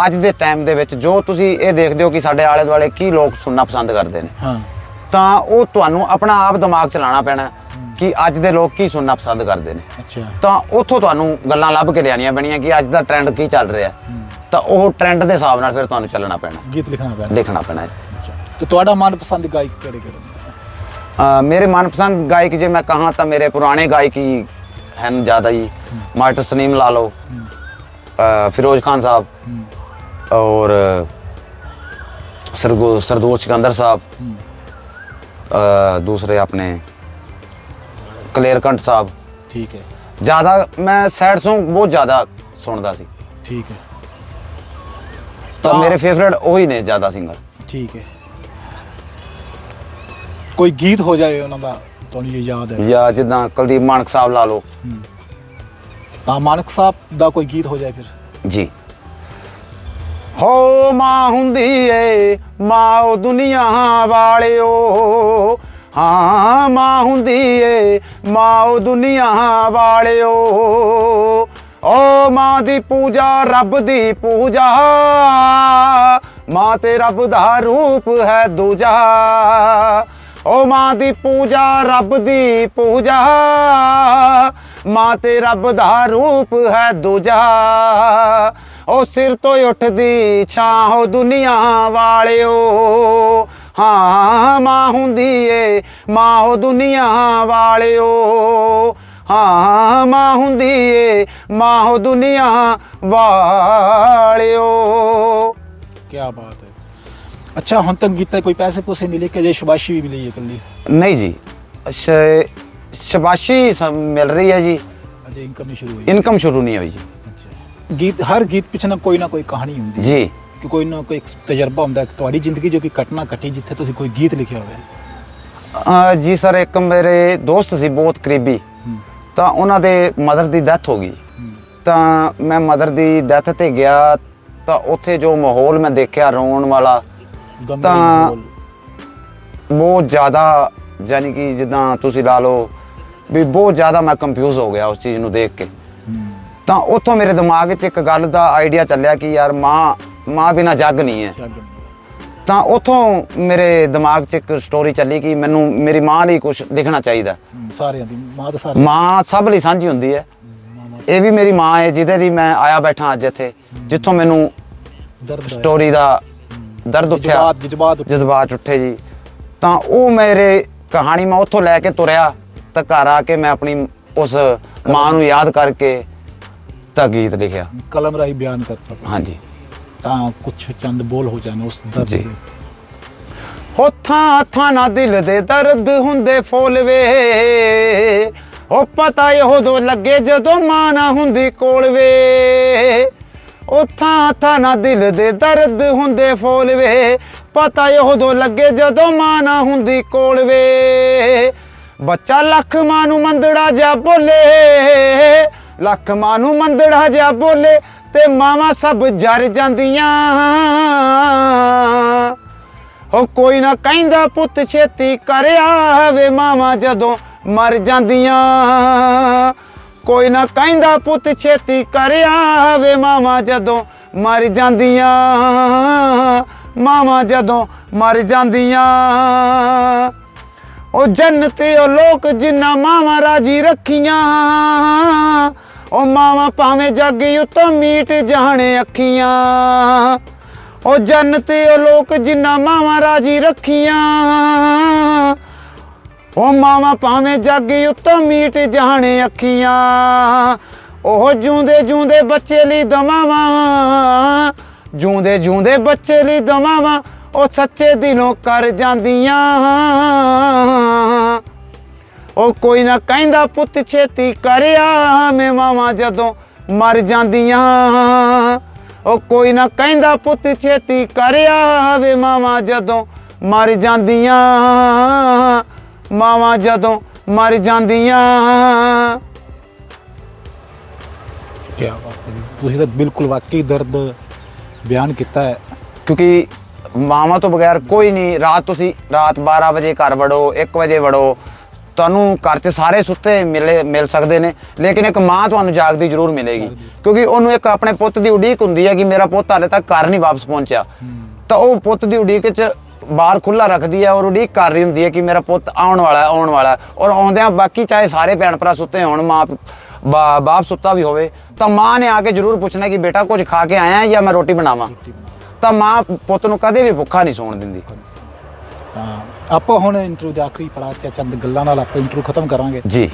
ਅੱਜ ਦੇ ਟਾਈਮ ਦੇ ਵਿੱਚ ਜੋ ਤੁਸੀਂ ਇਹ ਦੇਖਦੇ ਹੋ ਕਿ ਸਾਡੇ ਆਲੇ ਦੁਆਲੇ ਕੀ ਲੋਕ ਸੁਣਨਾ ਪਸੰਦ ਕਰਦੇ ਨੇ। ਹਾਂ। ਤਾਂ ਉਹ ਤੁਹਾਨੂੰ ਆਪਣਾ ਆਪ ਦਿਮਾਗ ਚਲਾਉਣਾ ਪੈਣਾ ਕਿ ਅੱਜ ਦੇ ਲੋਕ ਕੀ ਸੁਣਨਾ ਪਸੰਦ ਕਰਦੇ ਨੇ। ਅੱਛਾ। ਤਾਂ ਉੱਥੋਂ ਤੁਹਾਨੂੰ ਗੱਲਾਂ ਲੱਭ ਕੇ ਲਿਆਣੀਆਂ ਪੈਣੀਆਂ ਕਿ ਅੱਜ ਦਾ ਟ੍ਰੈਂਡ ਕੀ ਚੱਲ ਰਿਹਾ। ਤਾਂ ਉਹ ਟ੍ਰੈਂਡ ਦੇ ਹਿਸਾਬ ਨਾਲ ਫਿਰ ਤੁਹਾਨੂੰ ਚੱਲਣਾ ਪੈਣਾ। ਗੀਤ ਲਿਖਣਾ ਪੈਣਾ। ਲਿਖਣਾ ਪੈਣਾ ਅੱਛਾ। ਤੇ ਤੁਹਾਡਾ ਮਨਪਸੰਦ ਗਾਇਕ ਕਿਹੜੇ ਕਿਹੜੇ ਨੇ? ਮੇਰੇ ਮਨਪਸੰਦ ਗਾਇਕ ਜੇ ਮੈਂ ਕਹਾਂ ਤਾਂ ਮੇਰੇ ਪੁਰਾਣੇ ਗਾਇਕ ਹੀ ਹਨ ਜ਼ਿਆਦਾ ਜੀ ਮਾਸਟਰ ਸਨੀਮ ਲਾ ਲਓ। ਫਿਰੋਜ਼ ਖਾਨ ਸਾਹਿਬ। ਔਰ ਸਰਗੋ ਸਰਦੋਸ਼ ਸਿਕੰਦਰ ਸਾਹਿਬ। ਦੂਸਰੇ ਆਪਣੇ ਕਲੇਰਕੰਟ ਸਾਹਿਬ। ਠੀਕ ਹੈ। ਜ਼ਿਆਦਾ ਮੈਂ ਸੈਡ Song ਬਹੁਤ ਜ਼ਿਆਦਾ ਸੁਣਦਾ ਸੀ। ਠੀਕ ਹੈ। ਤਾਂ ਮੇਰੇ ਫੇਵਰਿਟ ਉਹੀ ਨੇ ਜ਼ਿਆਦਾ ਸਿੰਗਰ ਠੀਕ ਹੈ। ਕੋਈ ਗੀਤ ਹੋ ਜਾਏ ਉਹਨਾਂ ਦਾ ਤੁਹਾਨੂੰ ਜੇ ਯਾਦ ਹੈ? ਜਾਂ ਜਿੱਦਾਂ ਕੁਲਦੀਪ ਮਾਨਕ ਸਾਹਿਬ ਲਾ ਲਓ। ਤਾਂ ਮਾਨਕ ਸਾਹਿਬ ਦਾ ਕੋਈ ਗੀਤ ਹੋ ਜਾਏ ਫਿਰ? ਜੀ। ਹੋ ਮਾਂ ਹੁੰਦੀ ਏ ਮਾਂ ਉਹ ਦੁਨੀਆ ਵਾਲਿਓ। ਹਾਂ ਮਾਂ ਹੁੰਦੀ ਏ, ਮਾਂ ਉਹ ਦੁਨੀਆ ਵਾਲਿਓ। ਓ ਮਾਂ ਦੀ ਪੂਜਾ, ਰੱਬ ਦੀ ਪੂਜਾ। ਮਾਂ ਤੇ ਰੱਬ ਦਾ ਰੂਪ ਹੈ ਦੂਜਾ। ਓ ਮਾਂ ਦੀ ਪੂਜਾ, ਰੱਬ ਦੀ ਪੂਜਾ। ਮਾਂ ਤੇ ਰੱਬ ਦਾ ਰੂਪ ਹੈ ਦੂਜਾ। ਓ ਸਿਰ ਤੋਂ ਉੱਠਦੀ ਛਾਂ ਹੋ ਦੁਨੀਆ ਵਾਲਿਓ। ਹਾਂ ਮਾਂ ਹੁੰਦੀ ਏ ਮਾਂ ਹੋ ਦੁਨੀਆ ਵਾਲਿਓ। ਹਾਂ ਮਾਂ ਹੁੰਦੀ ਏ ਮਾਂ ਹੋ ਦੁਨੀਆ ਵਾਲਿਓ। ਕੀ ਬਾਤ ਹੈ। ਅੱਛਾ ਹੁਣ ਤੱਕ ਗੀਤਾਂ ਕੋਈ ਪੈਸੇ ਪੂਸੇ ਮਿਲੇ ਕਿ ਜੇ ਸ਼ਬਾਸ਼ੀ ਵੀ ਮਿਲੀ ਹੈ ਇਕੱਲੀ? ਨਹੀਂ ਜੀ ਸ਼- ਸ਼ਾਬਾਸ਼ੀ ਸ- ਮਿਲ ਰਹੀ ਹੈ ਜੀ। ਅਜੇ ਇਨਕਮ ਨਹੀਂ ਸ਼ੁਰੂ ਹੋਈ। ਇਨਕਮ ਸ਼ੁਰੂ ਨਹੀਂ ਹੋਈ ਜੀ। ਅੱਛਾ। ਗੀਤ ਹਰ ਗੀਤ ਪਿੱਛੇ ਨਾ ਕੋਈ ਨਾ ਕੋਈ ਕਹਾਣੀ ਹੁੰਦੀ ਹੈ। ਜੀ। ਕਿ ਕੋਈ ਨਾ ਕੋਈ ਤਜਰਬਾ ਹੁੰਦਾ ਹੈ ਕਿ ਤੁਹਾਡੀ ਜ਼ਿੰਦਗੀ 'ਚ ਕੋਈ ਘਟਨਾ ਘਟੀ ਜਿੱਥੇ ਤੁਸੀਂ ਕੋਈ ਗੀਤ ਲਿਖਿਆ ਹੋਵੇ। ਅ, ਜੀ ਸਰ ਇੱਕ ਮੇਰੇ ਦੋਸਤ ਸੀ ਬਹੁਤ ਕਰੀਬੀ। ਹੂੰ। ਤਾਂ ਉਹਨਾਂ ਦੇ ਮਦਰ ਦੀ ਡੈਥ ਹੋ ਗਈ। ਤਾਂ ਮੈਂ ਮਦਰ ਦੀ ਡੈਥ ਤੇ ਗਿਆ ਤਾਂ ਉੱਥੇ ਜੋ ਮਾਹੌਲ ਮੈਂ ਦੇਖਿਆ ਰੋਣ ਵਾਲਾ ਗਮ ਤਾਂ-। ਬਹੁਤ ਜ਼ਿਆਦਾ ਯਾਨੀ ਕਿ ਜਿੱਦਾਂ ਤੁਸੀਂ ਲਾ ਲਓ ਵੀ ਬਹੁਤ ਜ਼ਿਆਦਾ ਮੈਂ ਕੰਫਿਊਜ਼ ਹੋ ਗਿਆ ਉਸ ਚੀਜ਼ ਨੂੰ ਦੇਖ ਕੇ। ਹੂੰ। ਤਾਂ ਉੱਥੋਂ ਮੇਰੇ ਦਿਮਾਗ 'ਚ ਇੱਕ ਗੱਲ ਦਾ ਆਈਡੀਆ ਚੱਲਿਆ ਕਿ ਯਾਰ ਮਾਂ ਮਾਂ ਬਿਨਾ ਜੱਗ ਨਹੀਂ ਹੈ। ਤਾਂ ਉੱਥੋਂ ਮੇਰੇ ਦਿਮਾਗ 'ਚ ਇੱਕ ਸਟੋਰੀ ਚੱਲੀ ਕਿ ਮੈਨੂੰ ਮੇਰੀ ਮਾਂ ਲਈ ਕੁਝ ਲਿਖਣਾ ਚਾਹੀਦਾ। ਸਾਰਿਆਂ ਦੀ ਮਾਂ ਤਾਂ ਸਾਰੇ ਮਾਂ ਸਭ ਲਈ ਸਾਂਝੀ ਹੁੰਦੀ ਹੈ। ਇਹ ਵੀ ਮੇਰੀ ਮਾਂ ਹੈ ਜਿਹਦੇ ਦੀ ਮੈਂ ਆਇਆ ਬੈਠਾ ਅੱਜ ਇੱਥੇ ਜਿੱਥੋਂ ਮੈਨੂੰ। ਸਟੋਰੀ ਦਾ ਦਰਦ ਉੱਠਿਆ। ਜਜ਼ਬਾਤ ਜਜ਼ਬਾਤ ਉੱਠੇ। ਜੀ। ਤਾਂ ਉਹ ਮੇਰੇ ਕਹਾਣੀ ਮੈਂ ਉੱਥੋਂ ਲੈ ਕੇ ਤੁਰਿਆ ਤਾਂ ਘਰ ਆ ਕੇ ਮੈਂ ਆਪਣੀ ਉਸ ਮਾਂ ਨੂੰ ਯਾਦ ਕਰਕੇ ਤਾਂ ਗੀਤ ਲਿਖਿਆ। ਕਲਮ ਰਾਹੀਂ ਬਿਆਨ ਕਰਤਾ। ਹਾਂਜੀ। ਤਾਂ ਕੁਝ ਚੰਦ ਬੋਲ ਹੋ ਜਾਣ ਉਸ ਦਰਦ ਜੀ। ਦੇ। ਹੋ ਥਾਂ ਥਾਂ ਨਾ ਦਿਲ ਦੇ ਦਰਦ ਹੁੰਦੇ ਫੋਲ ਵੇ। ਉਹ ਪਤਾ ਇਹੋ ਦੋ ਲੱਗੇ ਜਦੋਂ ਮਾਂ ਨਾ ਹੁੰਦੀ ਕੋਲ ਵੇ। ਉਹ ਥਾਂ ਥਾਂ ਨਾ ਦਿਲ ਦੇ ਦਰਦ ਹੁੰਦੇ ਫੋਲ ਵੇ। ਪਤਾ ਉਦੋਂ ਲੱਗੇ ਜਦੋਂ ਮਾਂ ਨਾ ਹੁੰਦੀ ਕੋਲ ਵੇ। ਬੱਚਾ ਲੱਖ ਮਾਂ ਨੂੰ ਮੰਦੜਾ ਜਾ ਬੋਲੇ। ਲੱਖ ਮਾਂ ਨੂੰ ਮੰਦੜਾ ਜਾ ਬੋਲੇ। ਤੇ ਮਾਵਾਂ ਸਭ ਜਰ ਜਾਂਦੀਆਂ। ਹੋ ਕੋਈ ਨਾ ਕਹਿੰਦਾ, ਪੁੱਤ ਛੇਤੀ ਕਰਿਆ ਵੇ ਮਾਵਾਂ ਜਦੋਂ ਮਰ ਜਾਂਦੀਆਂ। ਕੋਈ ਨਾ ਕਹਿੰਦਾ, ਪੁੱਤ ਛੇਤੀ ਕਰਿਆ ਵੇ ਮਾਵਾਂ ਜਦੋਂ ਮਰ ਜਾਂਦੀਆਂ। ਮਾਵਾਂ ਜਦੋਂ ਮਰ ਜਾਂਦੀਆਂ। ਉਹ ਜੰਨਤ ਉਹ ਲੋਕ ਜਿੰਨਾ ਮਾਵਾਂ ਰਾਜੀ ਰੱਖੀਆਂ। ਉਹ ਮਾਵਾਂ ਭਾਵੇਂ ਜਾਗੀ ਉਤੋਂ ਮੀਟ ਜਾਣੇ ਅੱਖੀਆਂ। ਉਹ ਜੰਨਤ ਉਹ ਲੋਕ ਜਿੰਨਾ ਮਾਵਾਂ ਰਾਜੀ ਰੱਖੀਆਂ। ਉਹ ਮਾਵਾਂ ਭਾਵੇਂ ਜਾਗੀ ਉਤੋਂ ਮੀਟ ਜਾਣੇ ਅੱਖੀਆਂ। ਉਹ ਜੂੰਦੇ ਜੂੰਦੇ ਬੱਚੇ ਲਈ ਦਵਾਵਾਂ। ਜੂੰਦੇ ਜੂੰਦੇ ਬੱਚੇ ਲਈ ਦਵਾਵਾਂ। ਉਹ ਸੱਚੇ ਦਿਲੋਂ ਕਰ ਜਾਂਦੀਆਂ। ਉਹ ਕੋਈ ਨਾ ਕਹਿੰਦਾ ਪੁੱਤ ਛੇਤੀ ਕਰਿਆ ਮੈਂ ਮਾਵਾਂ ਜਦੋਂ ਮਰ ਜਾਂਦੀਆਂ। ਉਹ ਕੋਈ ਨਾ ਕਹਿੰਦਾ ਪੁੱਤ ਛੇਤੀ ਕਰਿਆ ਵੇ ਮਾਵਾਂ ਜਦੋਂ ਮਰ ਜਾਂਦੀਆਂ। ਮਾਵਾਂ ਜਦੋਂ ਮਰ ਜਾਂਦੀਆਂ। ਕੀ ਬਾਤ ਹੈ ਜੀ। ਤੁਸੀਂ ਤਾਂ ਬਿਲਕੁਲ ਵਾਕਈ ਦਰਦ ਬਿਆਨ ਕੀਤਾ ਹੈ। ਕਿਉਂਕਿ ਮਾਵਾਂ ਤੋਂ ਬਗੈਰ ਕੋਈ ਨਹੀਂ ਰਾਤ ਤੁਸੀਂ ਰਾਤ 12 ਵਜੇ ਘਰ ਵੜੋ 1 ਵਜੇ ਵੜੋ ਤੁਹਾਨੂੰ ਘਰ 'ਚ ਸਾਰੇ ਸੁੱਤੇ ਮਿਲੇ ਮਿਲ ਸਕਦੇ ਨੇ ਲੇਕਿਨ ਇੱਕ ਮਾਂ ਤੁਹਾਨੂੰ ਜਾਗਦੀ ਜ਼ਰੂਰ ਮਿਲੇਗੀ। ਕਿਉਂਕਿ ਉਹਨੂੰ ਇੱਕ ਆਪਣੇ ਪੁੱਤ ਦੀ ਉਡੀਕ ਹੁੰਦੀ ਹੈ ਕਿ ਮੇਰਾ ਪੁੱਤ ਹਾਲੇ ਤੱਕ ਘਰ ਨਹੀਂ ਵਾਪਸ ਪਹੁੰਚਿਆ। ਤਾਂ ਉਹ ਪੁੱਤ ਦੀ ਉਡੀਕ 'ਚ ਬਾਹਰ ਖੁੱਲਾ ਰੱਖਦੀ ਹੈ ਔਰ ਉਡੀਕ ਕਰ ਰਹੀ ਹੁੰਦੀ ਹੈ ਕਿ ਮੇਰਾ ਪੁੱਤ ਆਉਣ ਵਾਲਾ ਆਉਣ ਵਾਲਾ। ਔਰ ਆਉਂਦਿਆਂ ਬਾਕੀ ਚਾਹੇ ਸਾਰੇ ਭੈਣ ਭਰਾ ਸੁੱਤੇ ਹੋਣ ਮਾਂ ਬਾਪ ਸੁੱਤਾ ਵੀ ਹੋਵੇ ਤਾਂ ਮਾਂ ਨੇ ਆ ਕੇ ਜ਼ਰੂਰ ਪੁੱਛਣਾ ਕਿ ਬੇਟਾ ਕੁਝ ਖਾ ਕੇ ਆਇਆ ਹੈ ਜਾਂ ਮੈਂ ਰੋਟੀ ਬਣਾਵਾਂ? ਤਾਂ ਮਾਂ ਪੁੱਤ ਨੂੰ ਕਦੇ ਵੀ ਭੁੱਖਾ ਨਹੀਂ ਸੌਣ ਦਿੰਦੀ। ਤਾਂ ਆਪਾਂ ਹੁਣ ਇੰਟਰਵਿਊ ਦੇ ਆਖਰੀ ਪੜਾਅ 'ਚ ਚੰਦ ਗੱਲਾਂ ਨਾਲ ਆਪਾਂ ਇੰਟਰਵਿਊ ਖਤਮ ਕਰਾਂਗੇ। ਜੀ।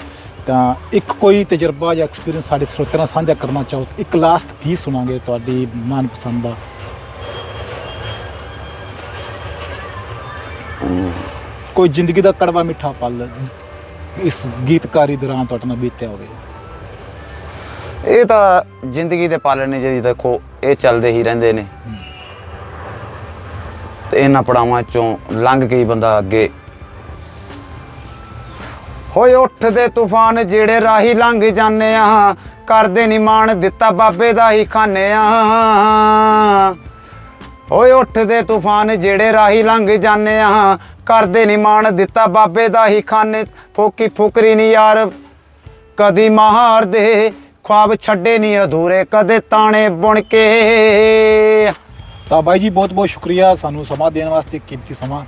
ਤਾਂ ਇੱਕ ਕੋਈ ਤਜਰਬਾ ਜਾਂ ਐਕਸਪੀਰੀਅੰਸ ਸਾਡੇ ਸਰੋਤਿਆਂ ਨਾਲ ਸਾਂਝਾ ਕਰਨਾ ਚਾਹੋ ਤਾਂ ਇੱਕ ਲਾਸਟ ਗੀਤ ਸੁਣਾਂਗੇ ਤੁਹਾਡੀ ਮਨਪਸੰਦ ਦਾ। ਕੋਈ ਜ਼ਿੰਦਗੀ ਦਾ ਕੜਵਾ ਮਿੱਠਾ ਪਲ ਇਸ ਗੀਤਕਾਰੀ ਦੌਰਾਨ ਤੁਹਾਡੇ ਨਾਲ ਬੀਤਿਆ ਹੋਵੇ। ਇਹ ਤਾਂ ਜ਼ਿੰਦਗੀ ਦੇ ਪਾਲਣੇ ਜਿਹਦੀ ਦੇਖੋ ਇਹ ਚੱਲਦੇ ਹੀ ਰਹਿੰਦੇ ਨੇ। ਤੇ ਇਹਨਾਂ ਪੜਾਵਾਂ ਚੋਂ ਲੰਘ ਕੇ ਹੀ ਬੰਦਾ ਅੱਗੇ। ਹੋਏ ਉੱਠਦੇ ਤੂਫਾਨ ਜਿਹੜੇ ਰਾਹੀ ਲੰਘ ਜਾਂਦੇ ਆ, ਕਰਦੇ ਨਹੀਂ ਮਾਣ ਦਿੱਤਾ ਬਾਬੇ ਦਾ ਹੀ ਖਾਨੇ ਆ। ਓਏ ਉੱਠਦੇ ਤੂਫਾਨ ਜਿਹੜੇ ਰਾਹੀ ਲੰਘ ਜਾਂਦੇ ਆ, ਕਰਦੇ ਨਹੀਂ ਮਾਣ ਦਿੱਤਾ ਬਾਬੇ ਦਾ ਹੀ ਖਾਨੇ। ਫੋਕੀ ਫੁਕਰੀ ਨਹੀਂ ਯਾਰ, ਕਦੀ ਮਾਰਦੇ ਖੁਆਬ ਛੱਡੇ ਨਹੀਂ ਅਧੂਰੇ, ਕਦੇ ਤਾਣੇ ਬੁਣ ਕੇ। ਤਾਂ ਬਾਈ ਜੀ ਬਹੁਤ ਬਹੁਤ ਸ਼ੁਕਰੀਆ ਸਾਨੂੰ ਸਮਾਂ ਦੇਣ ਵਾਸਤੇ ਕੀਮਤੀ ਸਮਾਂ।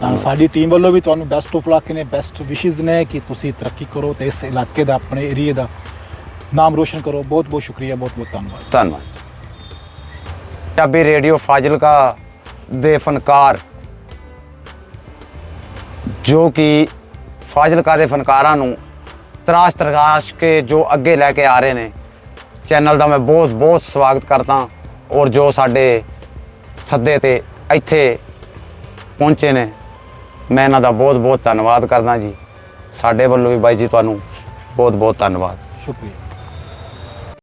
ਤਾਂ ਸਾਡੀ ਟੀਮ ਵੱਲੋਂ ਵੀ ਤੁਹਾਨੂੰ ਬੈਸਟ ਆਫ ਲੱਕ ਨੇ ਬੈਸਟ ਵਿਸ਼ੇਸ ਨੇ ਕਿ ਤੁਸੀਂ ਤਰੱਕੀ ਕਰੋ ਤੇ ਇਸ ਇਲਾਕੇ ਦਾ ਆਪਣੇ ਏਰੀਆ ਦਾ ਨਾਮ ਰੋਸ਼ਨ ਕਰੋ। ਬਹੁਤ ਬਹੁਤ ਸ਼ੁਕਰੀਆ ਬਹੁਤ ਬਹੁਤ ਧੰਨਵਾਦ। ਧੰਨਵਾਦ। ਪੰਜਾਬੀ ਰੇਡੀਓ ਫਾਜ਼ਿਲਕਾ ਦੇ ਫਨਕਾਰ ਜੋ ਕਿ ਫਾਜ਼ਿਲਕਾ ਦੇ ਫਨਕਾਰਾਂ ਨੂੰ ਤਰਾਸ਼ ਤਰਾਸ਼ ਕੇ ਜੋ ਅੱਗੇ ਲੈ ਕੇ ਆ ਰਹੇ ਨੇ ਚੈਨਲ ਦਾ ਮੈਂ ਬਹੁਤ ਬਹੁਤ ਸਵਾਗਤ ਕਰਦਾ ਔਰ ਜੋ ਸਾਡੇ ਸੱਦੇ ਤੇ ਇੱਥੇ ਪਹੁੰਚੇ ਨੇ। ਮੈਂ ਇਹਨਾਂ ਦਾ ਬਹੁਤ ਬਹੁਤ ਧੰਨਵਾਦ ਕਰਦਾ ਜੀ। ਸਾਡੇ ਵੱਲੋਂ ਵੀ ਬਾਈ ਜੀ ਤੁਹਾਨੂੰ ਬਹੁਤ ਬਹੁਤ ਧੰਨਵਾਦ। ਸ਼ੁਕਰੀਆ।